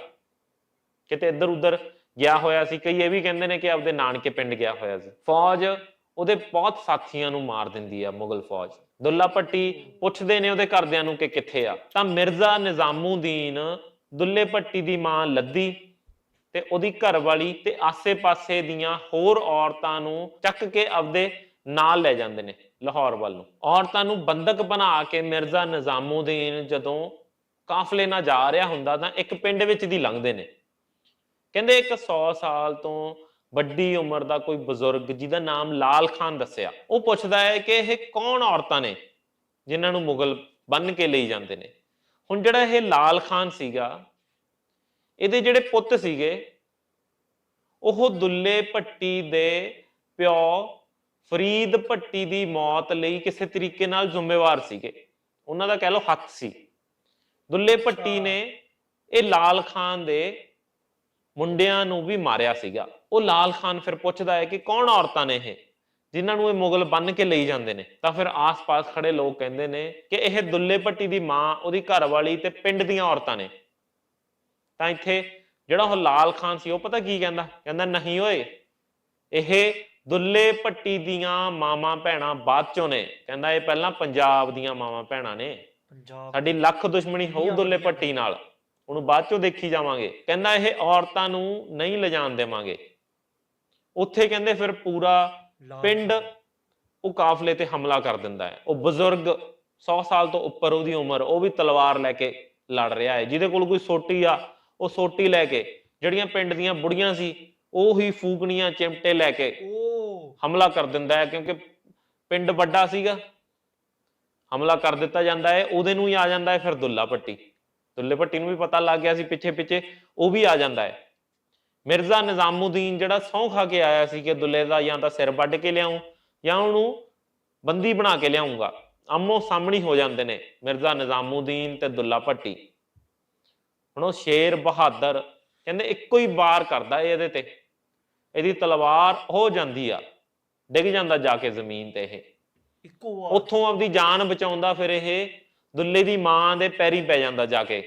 ਕਿਤੇ ਇੱਧਰ ਉੱਧਰ ਗਿਆ ਹੋਇਆ ਸੀ, ਕਈ ਇਹ ਵੀ ਕਹਿੰਦੇ ਨੇ ਕਿ ਆਪਦੇ ਨਾਨਕੇ ਪਿੰਡ ਗਿਆ ਹੋਇਆ ਸੀ। ਫੌਜ ਉਹਦੇ ਬਹੁਤ ਸਾਥੀਆਂ ਨੂੰ ਮਾਰ ਦਿੰਦੀ ਆ ਮੁਗਲ ਫੌਜ। ਦੁੱਲਾ ਭੱਟੀ ਪੁੱਛਦੇ ਨੇ ਉਹਦੇ ਘਰਦਿਆਂ ਨੂੰ ਕਿ ਕਿੱਥੇ ਆ। ਤਾਂ ਮਿਰਜ਼ਾ ਨਿਜ਼ਾਮੂਦੀਨ ਦੁੱਲੇ ਭੱਟੀ ਦੀ ਮਾਂ ਲੱਦੀ ਤੇ ਉਹਦੀ ਘਰਵਾਲੀ ਤੇ ਆਸੇ-ਪਾਸੇ ਦੀਆਂ ਹੋਰ ਔਰਤਾਂ ਨੂੰ ਚੱਕ ਕੇ ਆਪਦੇ ਨਾਲ ਲੈ ਜਾਂਦੇ ਨੇ ਲਾਹੌਰ ਵੱਲ ਨੂੰ। ਔਰਤਾਂ ਨੂੰ ਬੰਦਕ ਬਣਾ ਕੇ ਮਿਰਜ਼ਾ ਨਿਜ਼ਾਮੂਦੀਨ ਜਦੋਂ ਕਾਫਲੇ ਨਾਲ ਜਾ ਰਿਹਾ ਹੁੰਦਾ ਤਾਂ ਇੱਕ ਪਿੰਡ ਵਿੱਚ ਦੀ ਲੰਘਦੇ ਨੇ। ਕਹਿੰਦੇ ਇੱਕ 100 ਸਾਲ ਤੋਂ ਵੱਡੀ ਉਮਰ ਦਾ ਕੋਈ ਬਜ਼ੁਰਗ ਜਿਹਦਾ ਨਾਮ ਲਾਲ ਖਾਨ ਦੱਸਿਆ ਉਹ ਪੁੱਛਦਾ ਹੈ ਕਿ ਇਹ ਕੌਣ ਔਰਤਾਂ ਨੇ ਜਿਨ੍ਹਾਂ ਨੂੰ ਮੁਗਲ ਬੰਨ ਕੇ ਲਈ ਜਾਂਦੇ ਨੇ? ਹੁਣ ਜਿਹੜਾ ਇਹ ਲਾਲ ਖਾਨ ਸੀਗਾ ਇਹਦੇ ਜਿਹੜੇ ਪੁੱਤ ਸੀਗੇ ਉਹ ਦੁੱਲੇ ਭੱਟੀ ਦੇ ਪਿਓ ਫਰੀਦ ਭੱਟੀ ਦੀ ਮੌਤ ਲਈ ਕਿਸੇ ਤਰੀਕੇ ਨਾਲ ਜ਼ਿੰਮੇਵਾਰ ਸੀਗੇ। ਉਹਨਾਂ ਦਾ ਕਹਿ ਲਓ ਹੱਥ ਸੀ। ਦੁੱਲੇ ਭੱਟੀ। ਨੇ ਇਹ ਲਾਲ ਖਾਨ ਦੇ ਮੁੰਡਿਆਂ ਨੂੰ ਵੀ ਮਾਰਿਆ ਸੀਗਾ। ਉਹ ਲਾਲ ਖਾਨ ਫਿਰ ਪੁੱਛਦਾ ਹੈ ਕਿ ਕੌਣ ਔਰਤਾਂ ਨੇ ਇਹ? ਜਿਨ੍ਹਾਂ ਨੂੰ ਇਹ ਮੁਗਲ ਬੰਨ ਕੇ ਲਈ ਜਾਂਦੇ ਨੇ। ਤਾਂ ਫਿਰ ਆਸ-ਪਾਸ ਖੜੇ ਲੋਕ ਕਹਿੰਦੇ ਨੇ ਕਿ ਇਹ ਦੁੱਲੇ ਭੱਟੀ ਦੀ ਮਾਂ ਉਹਦੀ ਘਰਵਾਲੀ ਤੇ ਪਿੰਡ ਦੀਆਂ ਔਰਤਾਂ ਨੇ। ਤਾਂ ਇੱਥੇ ਜਿਹੜਾ ਉਹ ਲਾਲ ਖਾਨ ਸੀ ਉਹ ਪਤਾ ਕੀ ਕਹਿੰਦਾ? ਕਹਿੰਦਾ ਨਹੀਂ ਓਏ ਇਹ ਦੁੱਲੇ ਭੱਟੀ ਦੀਆਂ ਮਾਵਾਂ ਭੈਣਾਂ ਬਾਅਦ ਚੋਂ ਨੇ। ਕਹਿੰਦਾ ਇਹ ਪਹਿਲਾਂ ਪੰਜਾਬ ਦੀਆਂ ਮਾਵਾਂ ਭੈਣਾਂ ਨੇ। ਪੰਜਾਬ ਸਾਡੀ ਲੱਖ ਦੁਸ਼ਮਣੀ ਹੋਊ ਦੁੱਲੇ ਭੱਟੀ ਨਾਲ। ਉਹਨੂੰ ਬਾਅਦ ਚੋਂ ਦੇਖੀ ਜਾਵਾਂਗੇ। ਕਹਿੰਦਾ ਇਹ ਔਰਤਾਂ ਨੂੰ ਨਹੀਂ ਲਿਜਾਣ ਦੇਵਾਂਗੇ। ਉੱਥੇ ਕਹਿੰਦੇ ਫਿਰ ਪੂਰਾ ਪਿੰਡ। ਉਹ ਕਾਫਲੇ ਤੇ ਹਮਲਾ ਕਰ ਦਿੰਦਾ ਹੈ। ਉਹ ਬਜ਼ੁਰਗ 100 ਸਾਲ ਤੋਂ ਉੱਪਰ ਉਹਦੀ ਉਮਰ ਉਹ ਵੀ ਤਲਵਾਰ ਲੈ ਕੇ ਲੜ ਰਿਹਾ ਹੈ। ਜਿਹਦੇ ਕੋਲ ਕੋਈ ਸੋਟੀ ਆ ਉਹ ਸੋਟੀ ਲੈ ਕੇ ਜਿਹੜੀਆਂ ਪਿੰਡ ਦੀਆਂ ਬੁੜੀਆਂ ਸੀ ਉਹ ਹੀ ਫੂਕਣੀਆਂ ਚਿਮਟੇ ਲੈ ਕੇ ਉਹ ਹਮਲਾ ਕਰ ਦਿੰਦਾ ਹੈ ਕਿਉਂਕਿ ਪਿੰਡ ਵੱਡਾ ਸੀਗਾ। ਹਮਲਾ ਕਰ ਦਿੱਤਾ ਜਾਂਦਾ ਹੈ ਉਹਦੇ ਨੂੰ ਹੀ ਆ ਜਾਂਦਾ ਹੈ ਫਿਰ ਦੁੱਲਾ ਭੱਟੀ ਦੁੱਲੇ ਭੱਟੀ ਨੂੰ ਵੀ ਪਤਾ ਲੱਗ ਗਿਆ ਸੀ ਪਿੱਛੇ ਪਿੱਛੇ ਉਹ ਵੀ ਆ ਜਾਂਦਾ ਹੈ। ਮਿਰਜ਼ਾ ਨਿਜ਼ਾਮੂਦੀਨ ਜਿਹੜਾ ਸਹੁੰ ਖਾ ਕੇ ਆਇਆ ਸੀ ਕਿ ਦੁੱਲੇ ਦਾ ਜਾਂ ਤਾਂ ਸਿਰ ਵੱਢ ਕੇ ਲਿਆਉਂ ਜਾਂ ਉਹਨੂੰ ਬੰਦੀ ਬਣਾ ਕੇ ਲਿਆਉਂਗਾ ਆਮੋ ਸਾਹਮਣੀ ਹੋ ਜਾਂਦੇ ਨੇ ਮਿਰਜ਼ਾ ਨਿਜ਼ਾਮੂਦੀਨ ਤੇ ਦੁੱਲਾ ਭੱਟੀ। ਹੁਣ ਉਹ ਸ਼ੇਰ ਬਹਾਦਰ ਕਹਿੰਦੇ ਇੱਕੋ ਹੀ ਵਾਰ ਕਰਦਾ ਇਹ ਇਹਦੇ ਤੇ। ਇਹਦੀ ਤਲਵਾਰ ਹੋ ਜਾਂਦੀ ਆ ਡਿੱਗ ਜਾਂਦਾ ਜਾ ਕੇ ਜ਼ਮੀਨ ਤੇ ਇਹ। ਇੱਕੋ ਵਾਰ। ਉੱਥੋਂ ਆਪਦੀ ਜਾਨ ਬਚਾਉਂਦਾ ਫਿਰ ਇਹ ਦੁੱਲੇ ਦੀ ਮਾਂ ਦੇ ਪੈਰੀ ਪੈ ਜਾਂਦਾ ਜਾ ਕੇ।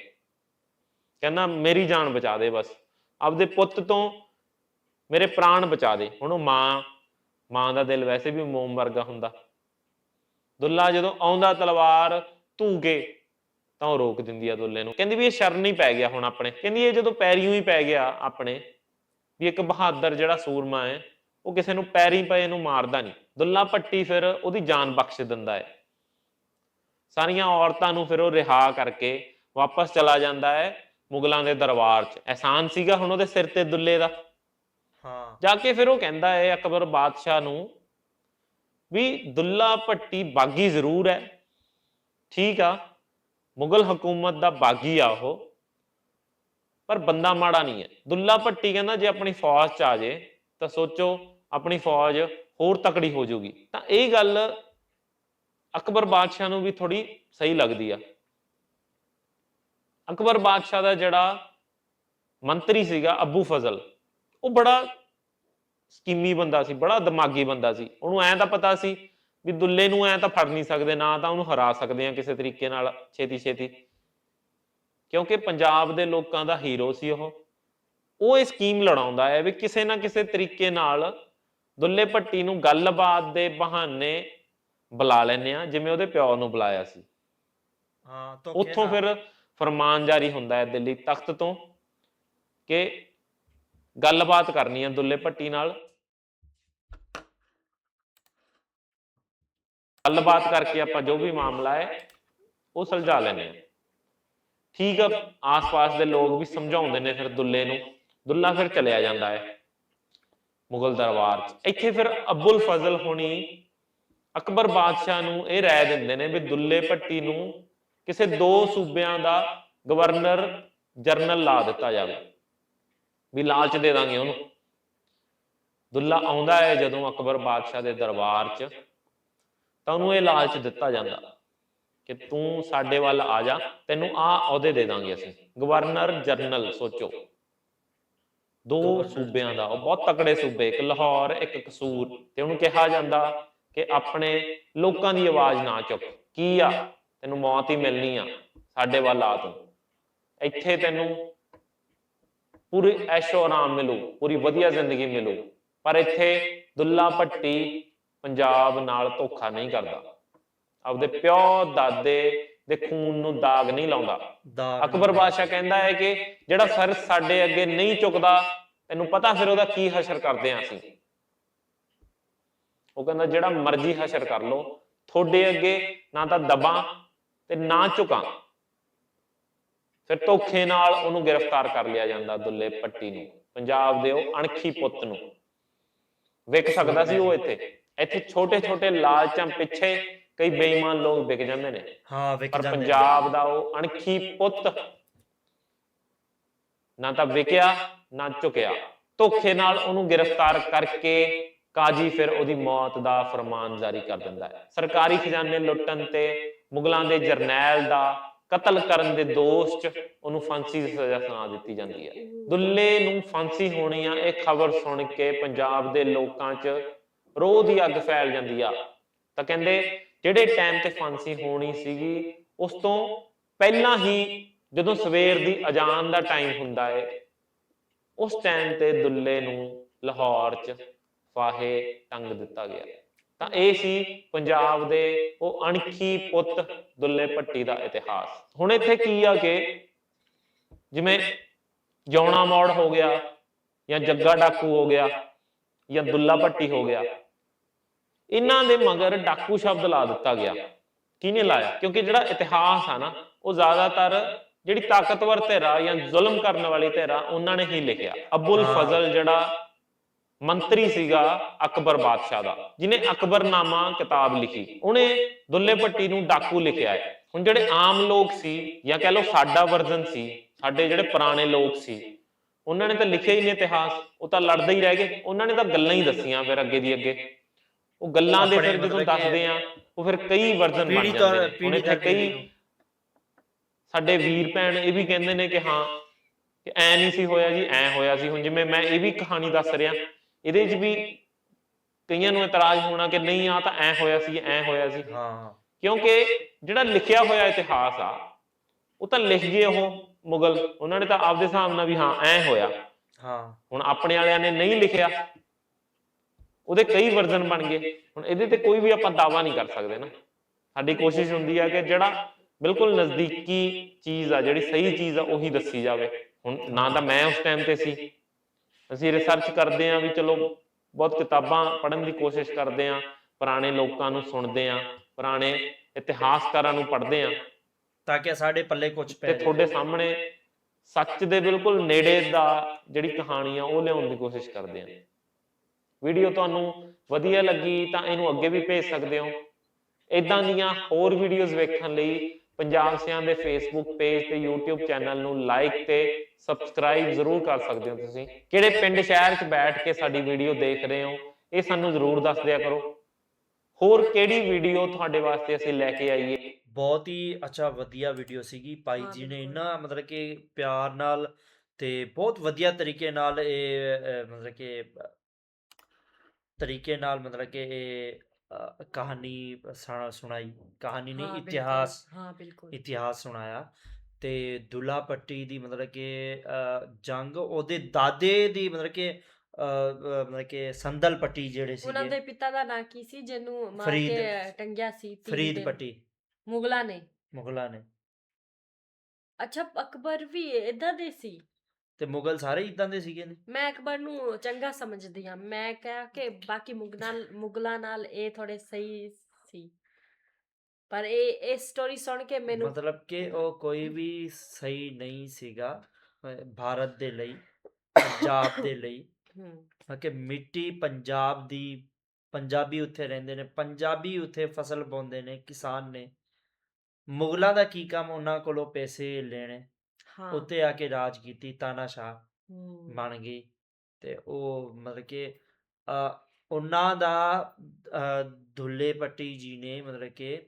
ਕਹਿੰਦਾ, ਮੇਰੀ ਜਾਨ ਬਚਾ ਦੇ ਬਸ। ਆਪਦੇ ਪੁੱਤ ਤੋਂ ਮੇਰੇ ਪ੍ਰਾਣ ਬਚਾ ਦੇ। ਹੁਣ ਉਹ ਮਾਂ ਮਾਂ ਦਾ ਦਿਲ ਵੈਸੇ ਵੀ ਮੋਮ ਵਰਗਾ ਹੁੰਦਾ। ਦੁੱਲਾ ਜਦੋਂ ਆਉਂਦਾ ਤਲਵਾਰ ਧੂ ਕੇ ਤਾਂ ਉਹ ਰੋਕ ਦਿੰਦੀ ਆ ਦੁੱਲੇ ਨੂੰ। ਕਹਿੰਦੀ ਵੀ ਇਹ ਸ਼ਰਨ ਹੀ ਪੈ ਗਿਆ ਹੁਣ ਆਪਣੇ। ਕਹਿੰਦੀ ਇਹ ਜਦੋਂ ਪੈਰੀਂ ਹੀ ਪੈ ਗਿਆ ਆਪਣੇ, ਵੀ ਇੱਕ ਬਹਾਦਰ ਜਿਹੜਾ ਸੂਰਮਾ ਹੈ, ਉਹ ਕਿਸੇ ਨੂੰ ਪੈਰੀ ਪਏ ਨੂੰ ਮਾਰਦਾ ਨਹੀਂ। ਦੁੱਲਾ ਭੱਟੀ ਫਿਰ ਉਹਦੀ ਜਾਨ ਬਖਸ਼ ਦਿੰਦਾ ਹੈ। ਸਾਰੀਆਂ ਔਰਤਾਂ ਨੂੰ ਫਿਰ ਉਹ ਰਿਹਾ ਕਰਕੇ ਵਾਪਸ ਚਲਾ ਜਾਂਦਾ ਹੈ ਮੁਗਲਾਂ ਦੇ ਦਰਬਾਰ 'ਚ। ਐਹਸਾਨ ਸੀਗਾ ਹੁਣ ਉਹਦੇ ਸਿਰ ਤੇ ਦੁੱਲੇ ਦਾ। ਹਾਂ। ਜਾ ਕੇ ਫਿਰ ਉਹ ਕਹਿੰਦਾ ਹੈ ਅਕਬਰ ਬਾਦਸ਼ਾਹ ਨੂੰ ਵੀ ਦੁੱਲਾ ਭੱਟੀ ਬਾਗੀ ਜ਼ਰੂਰ ਹੈ। ਠੀਕ ਆ ਮੁਗਲ ਹਕੂਮਤ ਦਾ ਬਾਗੀ ਆ ਉਹ ਪਰ ਬੰਦਾ ਮਾੜਾ ਨਹੀਂ ਹੈ। ਦੁੱਲਾ ਭੱਟੀ ਕਹਿੰਦਾ ਜੇ ਆਪਣੀ ਫੌਜ ਚ ਆ ਜੇ ਤਾਂ ਸੋਚੋ ਆਪਣੀ ਫੌਜ ਹੋਰ ਤਕੜੀ ਹੋ ਜਾਊਗੀ ਤਾਂ ਇਹ ਗੱਲ ਅਕਬਰ ਬਾਦਸ਼ਾਹ ਨੂੰ ਵੀ ਥੋੜੀ ਸਹੀ ਲੱਗਦੀ ਆ। ਅਕਬਰ ਬਾਦਸ਼ਾਹ ਦਾ ਜਿਹੜਾ ਮੰਤਰੀ ਸੀਗਾ ਅਬੂ ਫਜ਼ਲ, ਉਹ ਬੜਾ ਸਕੀਮੀ ਬੰਦਾ ਸੀ, ਬੜਾ ਦਿਮਾਗੀ ਬੰਦਾ ਸੀ। ਉਹਨੂੰ ਐਂ ਤਾਂ ਪਤਾ ਸੀ ਵੀ ਦੁੱਲੇ ਨੂੰ ਐਂ ਤਾਂ ਫੜ ਨਹੀਂ ਸਕਦੇ, ਨਾ ਤਾਂ ਉਹਨੂੰ ਹਰਾ ਸਕਦੇ ਆ ਕਿਸੇ ਤਰੀਕੇ ਨਾਲ ਛੇਤੀ ਛੇਤੀ ਕਿਉਂਕਿ ਪੰਜਾਬ ਦੇ ਲੋਕਾਂ ਦਾ ਹੀਰੋ ਸੀ ਉਹ। ਉਹ ਇਹ ਸਕੀਮ ਲੜਾਉਂਦਾ ਹੈ ਵੀ ਕਿਸੇ ਨਾ ਕਿਸੇ ਤਰੀਕੇ ਨਾਲ ਦੁੱਲੇ ਭੱਟੀ ਨੂੰ ਗੱਲਬਾਤ ਦੇ ਬਹਾਨੇ ਬੁਲਾ ਲੈਨੇ ਆ ਜਿਵੇਂ ਉਹਦੇ ਪਿਓ ਨੂੰ ਬੁਲਾਇਆ ਸੀ। ਹਾਂ ਧੋਖੇ ਉੱਥੋਂ ਨਾਲ। ਫਿਰ ਫਰਮਾਨ ਜਾਰੀ ਹੁੰਦਾ ਹੈ ਦਿੱਲੀ ਤਖਤ ਤੋਂ ਕਿ ਗੱਲਬਾਤ ਕਰਨੀ ਹੈ ਦੁੱਲੇ ਭੱਟੀ ਨਾਲ। ਗੱਲਬਾਤ ਕਰਕੇ ਆਪਾਂ ਜੋ ਵੀ ਮਾਮਲਾ ਹੈ ਉਹ ਸੁਲਝਾ ਲੈਨੇ ਆ ਠੀਕ ਆ ਆਸ-ਪਾਸ ਦੇ ਲੋਕ ਵੀ ਸਮਝਾਉਂਦੇ ਨੇ ਫਿਰ ਦੁੱਲੇ ਨੂੰ। ਦੁੱਲਾ ਫਿਰ ਚਲਿਆ ਜਾਂਦਾ ਹੈ ਮੁਗਲ ਦਰਬਾਰ 'ਚ। ਇੱਥੇ ਫਿਰ ਅਬੁਲ ਫਜ਼ਲ ਹੋਣੀ ਅਕਬਰ ਬਾਦਸ਼ਾਹ ਨੂੰ ਇਹ ਰਾਏ ਦਿੰਦੇ ਨੇ ਵੀ ਦੁੱਲੇ ਭੱਟੀ ਨੂੰ ਕਿਸੇ ਦੋ ਸੂਬਿਆਂ ਦਾ ਗਵਰਨਰ ਜਨਰਲ ਲਾ ਦਿੱਤਾ ਜਾਵੇ। ਵੀ ਲਾਲਚ ਦੇ ਦਾਂਗੇ ਉਹਨੂੰ। ਦੁੱਲਾ ਆਉਂਦਾ ਹੈ ਜਦੋਂ ਅਕਬਰ ਬਾਦਸ਼ਾਹ ਦੇ ਦਰਬਾਰ 'ਚ, ਤਾਂ ਉਹਨੂੰ ਇਹ ਲਾਲਚ ਦਿੱਤਾ ਜਾਂਦਾ ਕਿ ਤੂੰ ਸਾਡੇ ਵੱਲ ਆ ਜਾ, ਤੈਨੂੰ ਆ ਅਹੁਦੇ ਦੇ ਦਾਂਗੇ ਅਸੀਂ। ਗਵਰਨਰ ਜਨਰਲ ਸੋਚੋ। ਦੋ ਸੂਬਿਆਂ ਦਾ, ਉਹ ਬਹੁਤ ਤਕੜੇ ਸੂਬੇ, ਇੱਕ ਲਾਹੌਰ, ਇੱਕ ਕਸੂਰ, ਤੇ ਉਹਨੂੰ ਕਿਹਾ ਜਾਂਦਾ ਕਿ ਆਪਣੇ ਲੋਕਾਂ ਦੀ ਆਵਾਜ਼ ਨਾ ਚੁੱਕ। ਕੀ ਆ? ਤੈਨੂੰ ਮੌਤ ਹੀ ਮਿਲਣੀ ਆ ਸਾਡੇ ਵੱਲ ਆ ਤੂੰ। ਇੱਥੇ ਤੈਨੂੰ ਪੂਰੀ ਐਸ਼ੋ ਆਰਾਮ ਮਿਲੂ ਪੂਰੀ ਵਧੀਆ ਜ਼ਿੰਦਗੀ ਮਿਲੂ। ਪਰ ਇੱਥੇ ਦੁੱਲਾ ਭੱਟੀ ਪੰਜਾਬ ਨਾਲ ਧੋਖਾ ਨਹੀਂ ਕਰਦਾ। ਆਪਦੇ ਪਿਓ ਦਾਦੇ ਦੇ ਖੂਨ ਨੂੰ ਦਾਗ ਨਹੀਂ ਲਾਉਂਦਾ। ਅਕਬਰ ਬਾਦਸ਼ਾਹ ਕਹਿੰਦਾ ਹੈ ਕਿ ਜਿਹੜਾ ਸਰ ਸਾਡੇ ਅੱਗੇ ਨਹੀਂ ਝੁਕਦਾ ਤੈਨੂੰ ਪਤਾ ਫਿਰ ਉਹਦਾ ਕੀ ਹਸ਼ਰ ਕਰਦੇ ਆ ਅਸੀਂ। ਉਹ ਕਹਿੰਦਾ ਜਿਹੜਾ ਮਰਜ਼ੀ ਹਸ਼ਰ ਕਰ ਲੋ ਤੁਹਾਡੇ ਅੱਗੇ ਨਾ ਤਾਂ ਦਬਾਂ ਤੇ ਨਾ ਝੁਕਾਂ। ਫਿਰ ਧੋਖੇ ਨਾਲ ਉਹਨੂੰ ਗ੍ਰਿਫਤਾਰ ਕਰ ਲਿਆ ਜਾਂਦਾ ਦੁੱਲੇ ਪੱਟੀ ਨੂੰ ਪੰਜਾਬ ਦੇ ਉਹ ਅਣਖੀ ਪੁੱਤ ਨੂੰ। ਵਿਕ ਸਕਦਾ ਸੀ ਉਹ ਇੱਥੇ। ਇੱਥੇ ਛੋਟੇ ਛੋਟੇ ਲਾਲਚਾਂ ਪਿੱਛੇ ਕਈ ਬੇਈਮਾਨ ਲੋਕ ਵਿਕ ਜਾਂਦੇ ਨੇ। ਹਾਂ ਵਿਕ ਪਰ ਜਾਂਦੇ ਨੇ। ਪੰਜਾਬ ਦਾ ਉਹ ਅਣਖੀ ਪੁੱਤ ਨਾ ਤਾਂ ਵਿਕਿਆ ਨਾ ਝੁਕਿਆ। ਧੋਖੇ ਨਾਲ ਉਹਨੂੰ ਗ੍ਰਿਫਤਾਰ ਕਰਕੇ ਕਾਜੀ ਫਿਰ ਉਹਦੀ ਮੌਤ ਦਾ ਫਰਮਾਨ ਜਾਰੀ ਕਰ ਦਿੰਦਾ ਹੈ। ਸਰਕਾਰੀ ਖਜ਼ਾਨੇ ਲੁੱਟਣ ਤੇ ਮੁਗਲਾਂ ਦੇ ਜਰਨੈਲ ਦਾ ਕਤਲ ਕਰਨ ਦੇ ਦੋਸ਼ 'ਚ ਉਹਨੂੰ ਫਾਂਸੀ ਦੀ ਸਜ਼ਾ ਸੁਣਾ ਦਿੱਤੀ ਜਾਂਦੀ ਹੈ। ਦੁੱਲੇ ਨੂੰ ਫਾਂਸੀ ਹੋਣੀ ਆ, ਇਹ ਖਬਰ ਸੁਣ ਕੇ ਪੰਜਾਬ ਦੇ ਲੋਕਾਂ 'ਚ ਰੋਹ ਦੀ ਅੱਗ ਫੈਲ ਜਾਂਦੀ ਆ। ਤਾਂ ਕਹਿੰਦੇ ਜਿਹੜੇ ਟਾਈਮ ਤੇ ਫਾਂਸੀ ਹੋਣੀ ਸੀਗੀ, ਉਸ ਤੋਂ ਪਹਿਲਾਂ ਹੀ ਜਦੋਂ ਸਵੇਰ ਦੀ ਅਜ਼ਾਨ ਦਾ ਟਾਈਮ ਹੁੰਦਾ ਹੈ ਉਸ ਟਾਈਮ ਤੇ ਦੁੱਲੇ ਨੂੰ ਲਾਹੌਰ 'ਚ ਫਾਹੇ ਟੰਗ ਦਿੱਤਾ ਗਿਆ। ਤਾਂ ਇਹ ਸੀ ਪੰਜਾਬ ਦੇ ਉਹ ਅਣਖੀ ਪੁੱਤ ਦੁੱਲੇ ਭੱਟੀ ਦਾ ਇਤਿਹਾਸ। ਹੁਣ ਇੱਥੇ ਕੀ ਆ ਕਿ ਜਿਵੇਂ ਜੌਣਾ ਮੋੜ ਹੋ ਗਿਆ ਜਾਂ ਜੱਗਾ ਡਾਕੂ ਹੋ ਗਿਆ ਜਾਂ ਦੁੱਲਾ ਭੱਟੀ ਹੋ ਗਿਆ ਇਹਨਾਂ ਦੇ ਮਗਰ ਡਾਕੂ ਸ਼ਬਦ ਲਾ ਦਿੱਤਾ ਗਿਆ। ਕਿਹਨੇ ਲਾਇਆ? ਕਿਉਂਕਿ ਜਿਹੜਾ ਇਤਿਹਾਸ ਆ ਨਾ ਉਹ ਜ਼ਿਆਦਾਤਰ ਜਿਹੜੀ ਤਾਕਤਵਰ ਧਿਰਾ ਜਾਂ ਜ਼ੁਲਮ ਕਰਨ ਵਾਲੀ ਧਿਰਾ ਉਹਨਾਂ ਨੇ ਹੀ ਲਿਖਿਆ। ਅਬੁਲ। ਫਜ਼ਲ ਜਿਹੜਾ ਮੰਤਰੀ ਸੀਗਾ ਅਕਬਰ ਬਾਦਸ਼ਾਹ ਦਾ ਜਿਹਨੇ ਅਕਬਰਨਾਮਾ ਕਿਤਾਬ ਲਿਖੀ। ਉਹਨੇ ਦੁੱਲੇ ਭੱਟੀ ਨੂੰ ਡਾਕੂ ਲਿਖਿਆ ਹੈ। ਹੁਣ ਜਿਹੜੇ ਆਮ ਲੋਕ ਸੀ ਜਾਂ ਕਹਿ ਲਓ ਸਾਡਾ ਵਰਜ਼ਨ ਸੀ ਸਾਡੇ ਜਿਹੜੇ ਪੁਰਾਣੇ ਲੋਕ ਸੀ ਉਹਨਾਂ ਨੇ ਤਾਂ ਲਿਖਿਆ ਹੀ ਨਹੀਂ ਇਤਿਹਾਸ। ਉਹ ਤਾਂ ਲੜਦੇ ਹੀ ਰਹਿ ਗਏ। ਉਹਨਾਂ ਨੇ ਤਾਂ ਗੱਲਾਂ ਹੀ ਦੱਸੀਆਂ ਫਿਰ ਅੱਗੇ ਦੀ ਅੱਗੇ। ਉਹ ਗੱਲਾਂ ਦੇ ਫਿਰ ਜਦੋਂ ਦੱਸਦੇ ਆ ਉਹ ਫਿਰ ਕਈ ਵਰਜ਼ਨ ਬਣ ਤੋਂ ਜਾਂਦੇ ਨੇ। ਇੱਥੇ ਤੱਕ ਕਈ ਸਾਡੇ ਵੀਰ ਭੈਣ ਇਹ ਵੀ ਕਹਿੰਦੇ ਨੇ ਕਿ ਹਾਂ ਕਿ ਐ ਨਹੀਂ ਸੀ ਹੋਇਆ ਜੀ ਐ ਹੋਇਆ ਸੀ। ਹੁਣ ਜਿਵੇਂ ਮੈਂ ਇਹ ਵੀ ਕਹਾਣੀ ਦੱਸ ਰਿਹਾ ਇਹਦੇ 'ਚ ਵੀ ਕਈਆਂ ਨੂੰ ਇਤਰਾਜ਼ ਹੋਣਾ ਕਿ ਨਹੀਂ ਆ ਤਾਂ ਐ ਹੋਇਆ ਸੀ ਐ ਹੋਇਆ ਸੀ। ਹਾਂ। ਕਿਉਂਕਿ ਜਿਹੜਾ ਲਿਖਿਆ ਹੋਇਆ ਇਤਿਹਾਸ ਆ ਉਹ ਤਾਂ ਲਿਖ ਗਏ ਉਹ ਮੁਗਲ। ਉਹਨਾਂ ਨੇ ਤਾਂ ਆਪਦੇ ਹਿਸਾਬ ਨਾਲ ਵੀ ਹਾਂ ਐ ਹੋਇਆ। ਹਾਂ। ਹੁਣ ਆਪਣੇ ਵਾਲਿਆਂ ਨੇ ਨਹੀਂ ਲਿਖਿਆ ਉਹਦੇ ਕਈ ਵਰਜ਼ਨ ਬਣ ਗਏ। ਹੁਣ ਇਹਦੇ ਤੇ ਕੋਈ ਵੀ ਆਪਾਂ ਦਾਵਾ ਨਹੀਂ ਕਰ ਸਕਦੇ ਨਾ। ਸਾਡੀ ਕੋਸ਼ਿਸ਼ ਹੁੰਦੀ ਆ ਕਿ ਜਿਹੜਾ ਬਿਲਕੁਲ ਨਜ਼ਦੀਕੀ ਚੀਜ਼ ਆ ਜਿਹੜੀ ਸਹੀ ਚੀਜ਼ ਆ ਉਹੀ ਦੱਸੀ ਜਾਵੇ। ਹੁਣ ਨਾ ਤਾਂ ਮੈਂ ਉਸ ਟਾਈਮ ਤੇ ਸੀ ਅਸੀਂ ਰਿਸਰਚ ਕਰਦੇ ਆ ਵੀ ਚਲੋ ਬਹੁਤ ਕਿਤਾਬਾਂ ਪੜ੍ਹਨ ਦੀ ਕੋਸ਼ਿਸ਼ ਕਰਦੇ ਆ ਪੁਰਾਣੇ ਲੋਕਾਂ ਨੂੰ ਸੁਣਦੇ ਆ ਪੁਰਾਣੇ ਇਤਿਹਾਸਕਾਰਾਂ ਨੂੰ ਪੜ੍ਹਦੇ ਆ ਤਾਂ ਕਿ ਸਾਡੇ ਪੱਲੇ ਕੁਝ ਪੈ ਤੇ। ਤੁਹਾਡੇ ਸਾਹਮਣੇ ਸੱਚ ਦੇ ਬਿਲਕੁਲ ਨੇੜੇ ਦਾ ਜਿਹੜੀ ਕਹਾਣੀ ਆ ਉਹ ਲਿਆਉਣ ਦੀ ਕੋਸ਼ਿਸ਼ ਕਰਦੇ ਆ ਵੀਡੀਓ ਤੁਹਾਨੂੰ ਵਧੀਆ ਲੱਗੀ ਤਾਂ ਇਹਨੂੰ ਅੱਗੇ ਵੀ ਭੇਜ ਸਕਦੇ ਹੋ। ਇਦਾਂ ਦੀਆਂ ਹੋਰ ਵੀਡੀਓਜ਼ ਵੇਖਣ ਲਈ ਪੰਜਾਬ ਸਿਆਂ ਦੇ ਫੇਸਬੁੱਕ ਪੇਜ ਤੇ YouTube ਚੈਨਲ ਨੂੰ ਲਾਈਕ ਤੇ ਸਬਸਕ੍ਰਾਈਬ ਜ਼ਰੂਰ ਕਰ ਸਕਦੇ ਹੋ ਤੁਸੀਂ। ਕਿਹੜੇ ਪਿੰਡ ਸ਼ਹਿਰ 'ਚ ਬੈਠ ਕੇ ਸਾਡੀ ਵੀਡੀਓ ਦੇਖ ਰਹੇ ਹੋ ਇਹ ਸਾਨੂੰ ਜ਼ਰੂਰ ਦੱਸ ਦਿਆ ਕਰੋ। ਹੋਰ ਕਿਹੜੀ ਵੀਡੀਓ ਤੁਹਾਡੇ ਵਾਸਤੇ ਅਸੀਂ ਲੈ ਕੇ ਆਈਏ? ਬਹੁਤ ਹੀ ਅੱਛਾ ਵਧੀਆ ਵੀਡੀਓ ਸੀਗੀ। ਭਾਈ ਹਾਂ, ਜੀ ਨੇ। ਇੰਨਾ ਮਤਲਬ ਕਿ ਪਿਆਰ ਨਾਲ ਤੇ ਬਹੁਤ ਵਧੀਆ ਤਰੀਕੇ ਨਾਲ ਇਹ ਮਤਲਬ ਕਿ ਤਰੀਕੇ ਨਾਲ ਮਤਲਬ ਕਿ ਇਹ ਕਹਾਣੀ ਸੁਣਾ- ਸੁਣਾਈ ਕਹਾਣੀ ਨਹੀਂ ਬਿਲਕੁਲ, ਇਤਿਹਾਸ ਹਾਂ ਬਿਲਕੁਲ। ਇਤਿਹਾਸ ਸੁਣਾਇਆ ਤੇ ਦੁੱਲਾ ਪੱਟੀ ਦੀ ਮਤਲਬ ਕਿ ਜੰਗ ਉਹਦੇ ਦਾਦੇ ਦੀ ਮਤਲਬ ਕਿ ਮਤਲਬ ਕਿ ਸੰਦਲ ਪੱਟੀ ਜਿਹੜੇ ਉਹਨਾਂ ਸੀਗੇ। ਦੇ ਪਿਤਾ ਦਾ ਨਾਂ ਕੀ ਸੀ? ਜਿਹਨੂੰ ਮਾਰ ਫਰੀਦ। ਕੇ ਟੰਗਿਆ ਸੀ ਤੀਰ ਫਰੀਦ ਦੇ- ਪੱਟੀ। ਮੁਗਲਾਂ ਨੇ। ਮੁਗਲਾਂ ਨੇ। ਅੱਛਾ ਅਕਬਰ ਵੀ ਇਦਾਂ ਦੇ ਸੀ? ਤੇ ਮੁਗਲ ਸਾਰੇ ਇਦਾਂ ਦੇ ਸੀਗੇ ਨੇ? ਮੈਂ ਅਕਬਰ ਨੂੰ ਚੰਗਾ ਸਮਝਦੀ ਹਾਂ। ਮੈਂ ਕਿਹਾ ਕਿ ਬਾਕੀ ਮੁਗਲਾਂ ਮੁਗਲਾਂ ਨਾਲ ਇਹ ਥੋੜੇ ਸਹੀ ਸੀ। ਪਰ ਇਹ ਇਹ ਸਟੋਰੀ ਸੁਣ ਕੇ ਮੈਨੂੰ ਮਤਲਬ ਕਿ ਉਹ ਕੋਈ ਵੀ ਸਹੀ ਨਹੀਂ ਸੀਗਾ ਭਾਰਤ ਦੇ ਲਈ ਪੰਜਾਬ ਦੇ [coughs] ਲਈ। ਹੂੰ। ਕਿ ਮਿੱਟੀ ਪੰਜਾਬ ਦੀ ਪੰਜਾਬੀ ਉੱਥੇ ਰਹਿੰਦੇ ਨੇ। ਪੰਜਾਬੀ ਉੱਥੇ ਫਸਲ ਬੋਂਦੇ ਨੇ ਕਿਸਾਨ ਨੇ। ਮੁਗਲਾਂ ਦਾ ਕੀ ਕੰਮ? ਉਹਨਾਂ ਕੋਲੋਂ ਪੈਸੇ ਲੈਣੇ। ਹਾਂ। ਉੱਤੇ ਆ ਕੇ ਰਾਜ ਕੀਤੀ ਤਾਨਾਸ਼ਾਹ ਹੂੰ, ਬਣ ਗਈ ਤੇ ਉਹ ਮਤਲਬ ਕਿ ਅ, ਉਹਨਾਂ ਦਾ ਅ, ਦੁੱਲੇ ਪੱਟੀ ਜੀ ਨੇ ਮਤਲਬ ਕਿ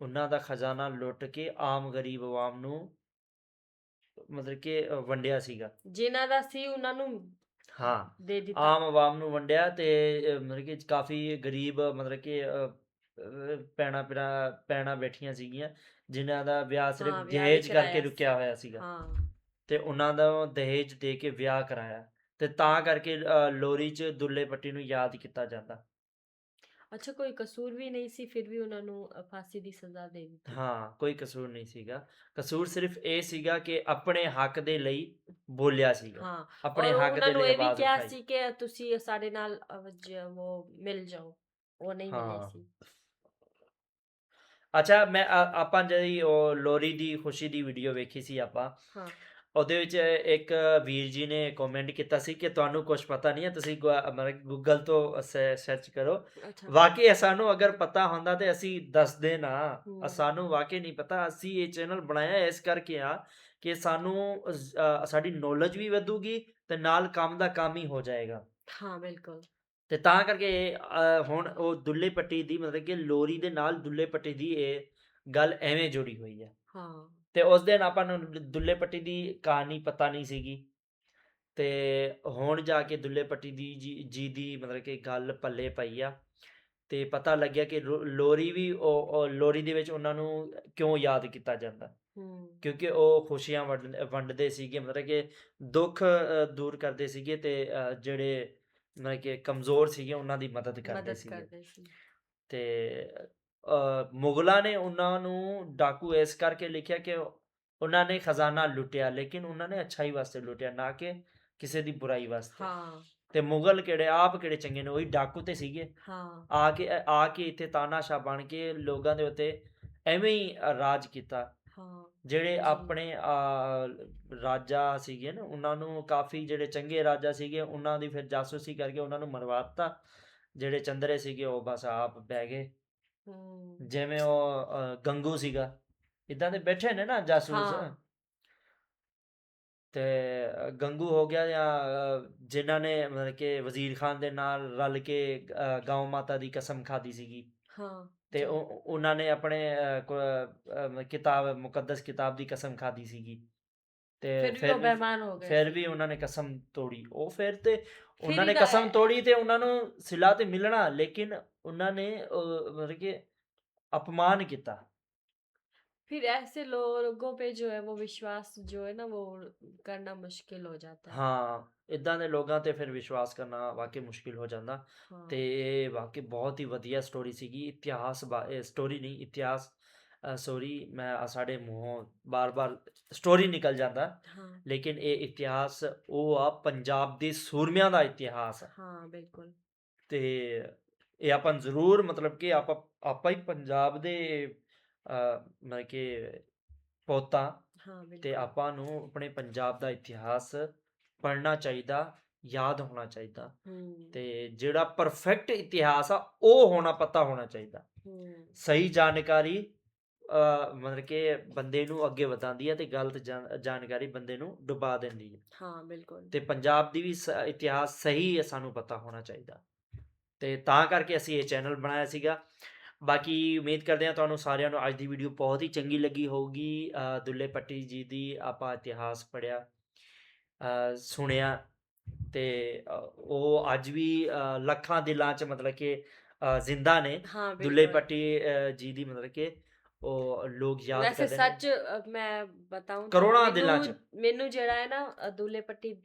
ਉਹਨਾਂ ਦਾ ਖਜ਼ਾਨਾ ਲੁੱਟ ਕੇ ਆਮ ਗਰੀਬ ਆਵਾਮ ਨੂੰ ਮਤਲਬ ਕਿ ਅ, ਵੰਡਿਆ ਸੀਗਾ। ਜਿਨ੍ਹਾਂ ਦਾ ਸੀ ਉਹਨਾਂ ਨੂੰ ਹਾਂ ਦੇ ਦਿੱਤਾ। ਆਮ ਆਵਾਮ ਨੂੰ ਵੰਡਿਆ ਤੇ ਅ, ਮਤਲਬ ਕਿ ਕਾਫੀ ਗਰੀਬ ਮਤਲਬ ਕਿ ਪੈਣਾ ਪੈਣਾ ਬੈਠੀਆਂ ਸੀਗੀਆਂ। ਜਿਨ੍ਹਾਂ ਦਾ ਵਿਆਹ ਹਾਂ, ਸਿਰਫ ਵਿਆਹ ਵੀ ਦਹੇਜ ਕਰਕੇ ਕਰਾਇਆ ਰੁਕਿਆ ਹੋਇਆ ਸੀਗਾ। ਹਾਂ। ਤੇ ਉਹਨਾਂ ਦਾ ਦਹੇਜ ਦੇ ਕੇ ਵਿਆਹ ਕਰਾਇਆ ਤੇ ਤਾਂ ਕਰਕੇ ਅ, ਲੋਰੀ 'ਚ ਦੁੱਲੇ ਪੱਟੀ ਨੂੰ ਯਾਦ ਕੀਤਾ ਜਾਂਦਾ। ਅੱਛਾ ਕੋਈ ਕਸੂਰ ਵੀ ਨਹੀਂ ਸੀ ਫਿਰ ਵੀ ਉਹਨਾਂ ਨੂੰ ਅ, ਫਾਂਸੀ ਦੀ ਸਜ਼ਾ ਦੇ ਦਿੱਤੀ। ਹਾਂ ਕੋਈ ਕਸੂਰ ਨਹੀਂ ਸੀਗਾ। ਕਸੂਰ ਸਿਰਫ ਇਹ ਸੀਗਾ ਕਿ ਆਪਣੇ ਹੱਕ ਦੇ ਲਈ ਬੋਲਿਆ ਸੀਗਾ। ਹਾਂ ਆਪਣੇ ਔਰ ਹੱਕ ਉਹਨਾਂ ਦੇ ਨੂੰ ਲਈ ਇਹ ਵੀ ਆਵਾਜ਼ ਕਿਹਾ ਉਠਾਈ। ਸੀ ਕਿ ਤੁਸੀਂ ਸਾਡੇ ਨਾਲ ਜ- ਉਹ ਮਿਲ ਜਾਓ। ਉਹ ਨਹੀਂ ਮਿਲੇ। ਸੀ। ਅੱਛਾ ਮੈਂ ਆ- ਆਪਾਂ ਜਿਹੜੀ ਉਹ ਲੋਰੀ ਦੀ ਖੁਸ਼ੀ ਦੀ ਵੀਡੀਓ ਵੇਖੀ ਸੀ ਆਪਾਂ ਹਾਂ। ਉਹਦੇ ਵਿੱਚ ਇੱਕ ਵੀਰ ਜੀ ਨੇ ਕਮੈਂਟ ਕੀਤਾ ਸੀ ਕਿ ਤੁਹਾਨੂੰ ਕੁਝ ਪਤਾ ਨਹੀਂ ਹੈ ਤੁਸੀਂ ਗੂਗਲ ਤੋਂ ਸਰਚ ਕਰੋ। ਅੱਛਾ। ਵਾਕਈ ਸਾਨੂੰ ਅਗਰ ਪਤਾ ਹੁੰਦਾ ਤੇ ਅਸੀਂ ਦੱਸਦੇ ਨਾ ਹਮ। ਸਾਨੂੰ ਵਾਕਈ ਨਹੀਂ ਪਤਾ ਅਸੀਂ ਇਹ ਚੈਨਲ ਬਣਾਇਆ ਇਸ ਕਰਕੇ ਆ ਕਿ ਸਾਨੂੰ ਅ, ਸਾਡੀ ਨੌਲੇਜ ਵੀ ਵਧੂਗੀ ਤੇ ਨਾਲ ਕੰਮ ਦਾ ਕੰਮ ਹੀ ਹੋ ਜਾਏਗਾ। ਹਾਂ ਬਿਲਕੁਲ। ਤੇ ਤਾਂ ਕਰਕੇ ਹੁਣ ਉਹ ਦੁੱਲੇ ਪੱਟੀ ਦੀ ਮਤਲਬ ਕਿ ਲੋਰੀ ਦੇ ਨਾਲ ਦੁੱਲੇ ਪੱਟੀ ਦੀ ਇਹ ਗੱਲ ਐਵੇਂ ਜੁੜੀ ਹੋਈ ਹੈ। ਹਾਂ। ਤੇ ਉਸ ਦਿਨ ਆਪਾਂ ਨੂੰ ਦੁੱਲੇ ਪੱਟੀ ਦੀ ਕਹਾਣੀ ਪਤਾ ਨਹੀਂ ਸੀਗੀ। ਤੇ ਹੁਣ ਜਾ ਕੇ ਦੁੱਲੇ ਪੱਟੀ ਦੀ ਜੀ ਦੀ ਮਤਲਬ ਕਿ ਗੱਲ ਪੱਲੇ ਪਈ ਆ। ਤੇ ਪਤਾ ਲੱਗਿਆ ਕਿ ਲੋਰੀ ਵੀ ਉਹ ਲੋਰੀ ਦੇ ਵਿੱਚ ਉਹਨਾਂ ਨੂੰ ਕਿਉਂ ਯਾਦ ਕੀਤਾ ਜਾਂਦਾ? ਕਿਉਂਕਿ ਉਹ ਖੁਸ਼ੀਆਂ ਵੰਡ- ਵੰਡਦੇ ਸੀਗੇ ਮਤਲਬ ਕਿ ਦੁੱਖ ਦੂਰ ਕਰਦੇ ਸੀਗੇ ਤੇ ਜਿਹੜੇ ਮਤਲਬ ਕਿ ਕਮਜ਼ੋਰ ਸੀਗੇ ਉਹਨਾਂ ਦੀ ਮਦਦ ਕਰਦੇ ਮਦਦ ਸੀਗੇ। ਕਰਦੇ ਸੀ। ਤੇ ਅ, ਮੁਗਲਾਂ ਨੇ ਉਹਨਾਂ ਨੂੰ ਡਾਕੂ ਇਸ ਕਰਕੇ ਲਿਖਿਆ ਕਿ ਉਹਨਾਂ ਨੇ ਖਜ਼ਾਨਾ ਲੁੱਟਿਆ ਲੇਕਿਨ ਉਹਨਾਂ ਨੇ ਅੱਛਾਈ ਵਾਸਤੇ ਲੁੱਟਿਆ ਨਾ ਕਿ ਕਿਸੇ ਦੀ ਬੁਰਾਈ ਵਾਸਤੇ। ਹਾਂ। ਤੇ ਮੁਗਲ ਕਿਹੜੇ ਆਪ ਕਿਹੜੇ ਚੰਗੇ ਨੇ ਉਹੀ ਡਾਕੂ ਤੇ ਸੀਗੇ। ਹਾਂ। ਆ ਕੇ ਆ ਕੇ ਇੱਥੇ ਤਾਨਾਸ਼ਾਹ ਬਣ ਕੇ ਲੋਕਾਂ ਦੇ ਉੱਤੇ ਐਵੇਂ ਹੀ ਰਾਜ ਕੀਤਾ। ਜਿਹੜੇ। ਆਪਣੇ ਰਾਜਾ ਸੀਗੇ ਨਾ ਉਹਨਾਂ ਨੂੰ ਕਾਫੀ ਜਿਹੜੇ ਚੰਗੇ ਰਾਜਾ ਸੀਗੇ ਉਹਨਾਂ ਦੀ ਫਿਰ ਜਾਸੂਸੀ ਕਰਕੇ ਉਹਨਾਂ ਨੂੰ ਮਰਵਾ ਦਿੱਤਾ। ਜਿਹੜੇ ਚੰਦਰੇ ਸੀਗੇ ਉਹ ਬਸ ਆਪ ਬਹਿ ਗਏ। ਜਿਵੇਂ ਉਹ ਗੰਗੂ ਸੀਗਾ। ਇਦਾਂ ਦੇ ਬੈਠੇ ਨੇ ਨਾ ਜਾਸੂਸ। ਤੇ ਗੰਗੂ ਹੋ ਗਿਆ ਜਾਂ ਜਿਨ੍ਹਾਂ ਨੇ ਮਤਲਬ ਕਿ ਵਜ਼ੀਰ ਖਾਨ ਦੇ ਨਾਲ ਰਲ ਕੇ ਗਾਉ ਮਾਤਾ ਦੀ ਕਸਮ ਖਾਦੀ ਸੀਗੀ। ਹਾਂ। ਤੇ। ਉਹ- ਉਹ- ਉਹਨਾਂ ਨੇ ਆਪਣੇ ਕਿਤਾਬ ਮੁਕੱਦਸ ਕਿਤਾਬ ਦੀ ਕਸਮ ਖਾਦੀ ਸੀਗੀ। ਤੇ ਫਿਰ ਉਹ ਵੀ ਬੇਈਮਾਨ ਹੋ ਗਏ। ਫਿਰ ਵੀ ਉਹਨਾਂ ਨੇ ਕਸਮ ਤੋੜੀ। ਉਹ ਫਿਰ ਤੇ ਉਹਨਾਂ ਨੇ ਕਸਮ ਤੋੜੀ ਤੇ ਉਹਨਾਂ ਨੂੰ ਸਿਲਾ ਤੇ ਮਿਲਣਾ ਲੇਕਿਨ ਉਹਨਾਂ ਨੇ ਮਤਲਬ ਕਿ ਅਪਮਾਨ ਕੀਤਾ। फिर ऐसे लोगों पे जो है वो विश्वास जो है ना वो करना मुश्किल हो जाता है ਹਾਂ ਇਦਾਂ ਦੇ ਲੋਕਾਂ ਤੇ ਫਿਰ ਵਿਸ਼ਵਾਸ ਕਰਨਾ ਵਾਕਈ ਮੁਸ਼ਕਿਲ ਹੋ ਜਾਂਦਾ हाँ ਤੇ ਇਹ ਵਾਕਈ ਬਹੁਤ ਹੀ ਵਧੀਆ ਸਟੋਰੀ ਸੀਗੀ ਇਤਿਹਾਸ ਸਟੋਰੀ ਨਹੀਂ ਇਤਿਹਾਸ ਸੋਰੀ ਮੈਂ ਆਹ ਸਾਡੇ ਮੂੰਹੋਂ ਬਾਰ-ਬਾਰ ਸਟੋਰੀ ਨਿਕਲ ਜਾਂਦਾ हाँ ਲੇਕਿਨ ਇਹ ਇਤਿਹਾਸ ਉਹ ਆ ਪੰਜਾਬ ਦੇ ਸੂਰਮਿਆਂ ਦਾ ਇਤਿਹਾਸ ਆ हाँ बिल्कुल ਤੇ ਇਹ ਆਪਾਂ ਨੂੰ ਜ਼ਰੂਰ ਮਤਲਬ ਕਿ ਆਪਾਂ ਆਪਾਂ ਹੀ ਪੰਜਾਬ ਦੇ ਅਹ, ਮਤਲਬ ਕਿ ਪੋਤਾ ਤੇ ਆਪਾਂ ਨੂੰ ਆਪਣੇ ਪੰਜਾਬ ਦਾ ਇਤਿਹਾਸ ਪੜ੍ਹਨਾ ਚਾਹੀਦਾ ਯਾਦ ਹੋਣਾ ਚਾਹੀਦਾ ਤੇ ਜਿਹੜਾ ਪਰਫੈਕਟ ਇਤਿਹਾਸ ਆ ਉਹ ਹੋਣਾ ਪਤਾ ਹੋਣਾ ਚਾਹੀਦਾ। ਸਹੀ ਜਾਣਕਾਰੀ ਮਤਲਬ ਕਿ ਬੰਦੇ ਨੂੰ ਅੱਗੇ ਵਧਾਉਂਦੀ ਹੈ ਤੇ ਗਲਤ ਜਾਣਕਾਰੀ ਬੰਦੇ ਨੂੰ ਡੁਬਾ ਦਿੰਦੀ ਹੈ ਹਾਂ ਬਿਲਕੁਲ। ਤੇ ਪੰਜਾਬ ਦੀ ਵੀ ਇਤਿਹਾਸ ਸਹੀ ਸਾਨੂੰ ਪਤਾ ਹੋਣਾ ਚਾਹੀਦਾ। ਤੇ ਤਾਂ ਕਰਕੇ ਅਸੀਂ ਇਹ ਚੈਨਲ ਬਣਾਇਆ ਸੀਗਾ। ਬਾਕੀ ਉਮੀਦ ਕਰਦੇ ਹਾਂ ਤੁਹਾਨੂੰ ਸਾਰਿਆਂ ਨੂੰ ਅੱਜ ਦੀ ਵੀਡੀਓ ਬਹੁਤ ਹੀ ਚੰਗੀ ਲੱਗੀ ਹੋਊਗੀ। ਦੁੱਲੇ ਪੱਟੀ ਜੀ ਦੀ ਆਪਾਂ ਇਤਿਹਾਸ ਪੜਿਆ ਸੁਣਿਆ ਤੇ ਉਹ ਅੱਜ ਵੀ ਲੱਖਾਂ ਦਿਲਾਂ 'ਚ ਮਤਲਬ ਕਿ ਜ਼ਿੰਦਾ ਨੇ। ਦੁੱਲੇ ਪੱਟੀ ਜੀ ਦੀ ਮਤਲਬ ਕਿ ਉਹ ਲੋਕ ਯਾਦ ਕਰਦੇ ਨੇ। ਸੱਚ ਮੈਂ ਬਤਾਉਂ ਕਰੋੜਾਂ ਦਿਲਾਂ 'ਚ। ਮੈਨੂੰ ਜਿਹੜਾ ਹੈ ਨਾ ਦੁੱਲੇ ਪੱਟੀ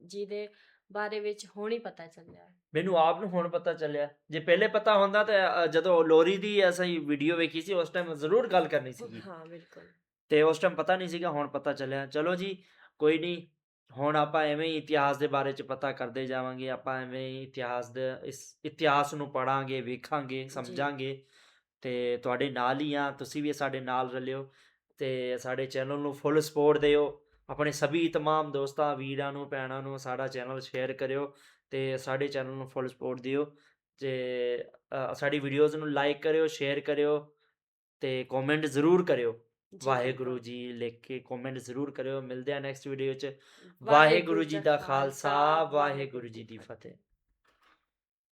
ਜੀ ਦੇ ਬਾਰੇ ਵਿੱਚ ਹੁਣ ਹੀ ਪਤਾ ਚੱਲਿਆ। ਮੈਨੂੰ ਆਪ ਨੂੰ ਹੁਣ ਪਤਾ ਚੱਲਿਆ। ਜੇ ਪਹਿਲੇ ਪਤਾ ਹੁੰਦਾ ਤਾਂ ਅ, ਜਦੋਂ ਲੋਰੀ ਦੀ ਅਸੀਂ ਵੀਡੀਓ ਵੇਖੀ ਸੀ ਉਸ ਟਾਈਮ ਜ਼ਰੂਰ ਗੱਲ ਕਰਨੀ ਸੀਗੀ। ਹਾਂ ਬਿਲਕੁਲ। ਤੇ ਉਸ ਟਾਈਮ ਪਤਾ ਨਹੀਂ ਸੀਗਾ ਹੁਣ ਪਤਾ ਚੱਲਿਆ। ਚਲੋ ਜੀ ਕੋਈ ਨਹੀਂ ਹੁਣ ਆਪਾਂ ਐਵੇਂ ਹੀ ਇਤਿਹਾਸ ਦੇ ਬਾਰੇ ਚ ਪਤਾ ਕਰਦੇ ਜਾਵਾਂਗੇ ਆਪਾਂ ਐਵੇਂ ਹੀ ਇਤਿਹਾਸ ਦੇ ਇਸ ਇਤਿਹਾਸ ਨੂੰ ਪੜਾਂਗੇ ਵੇਖਾਂਗੇ ਸਮਝਾਂਗੇ। ਤੇ ਤੁਹਾਡੇ ਨਾਲ ਹੀ ਆ ਤੁਸੀਂ ਵੀ ਸਾਡੇ ਨਾਲ ਰਲਿਓ ਤੇ ਸਾਡੇ ਚੈਨਲ ਨੂੰ ਫੁੱਲ ਸਪੋਰਟ ਦਿਓ। ਆਪਣੇ ਸਭੀ तमाम ਦੋਸਤਾਂ ਵੀਰਾਂ ਨੂੰ ਭੈਣਾਂ ਨੂੰ ਸਾਡਾ ਚੈਨਲ ਸ਼ੇਅਰ ਕਰਿਓ ਤੇ ਸਾਡੇ ਚੈਨਲ ਨੂੰ ਫੁੱਲ ਸਪੋਰਟ ਦਿਓ ਤੇ ਅ, ਸਾਡੀ ਵੀਡੀਓਜ਼ ਨੂੰ ਲਾਈਕ ਕਰਿਓ ਸ਼ੇਅਰ ਕਰਿਓ ਤੇ ਕਮੈਂਟ ਜ਼ਰੂਰ ਕਰਿਓ ਜੀ, ਵਾਹਿਗੁਰੂ ਬਿਲਕੁਲ। ਜੀ ਲਿਖ ਕੇ ਕਮੈਂਟ ਜ਼ਰੂਰ ਕਰਿਓ ਮਿਲਦੇ ਆ ਨੈਕਸਟ ਵੀਡੀਓ ਚ ਵਾਹਿਗੁਰੂ ਵਾਹਿਗੁਰੂ ਜੀ ਦਾ ਖਾਲਸਾ ਵਾਹਿਗੁਰੂ ਜੀ ਦੀ ਫਤਿਹ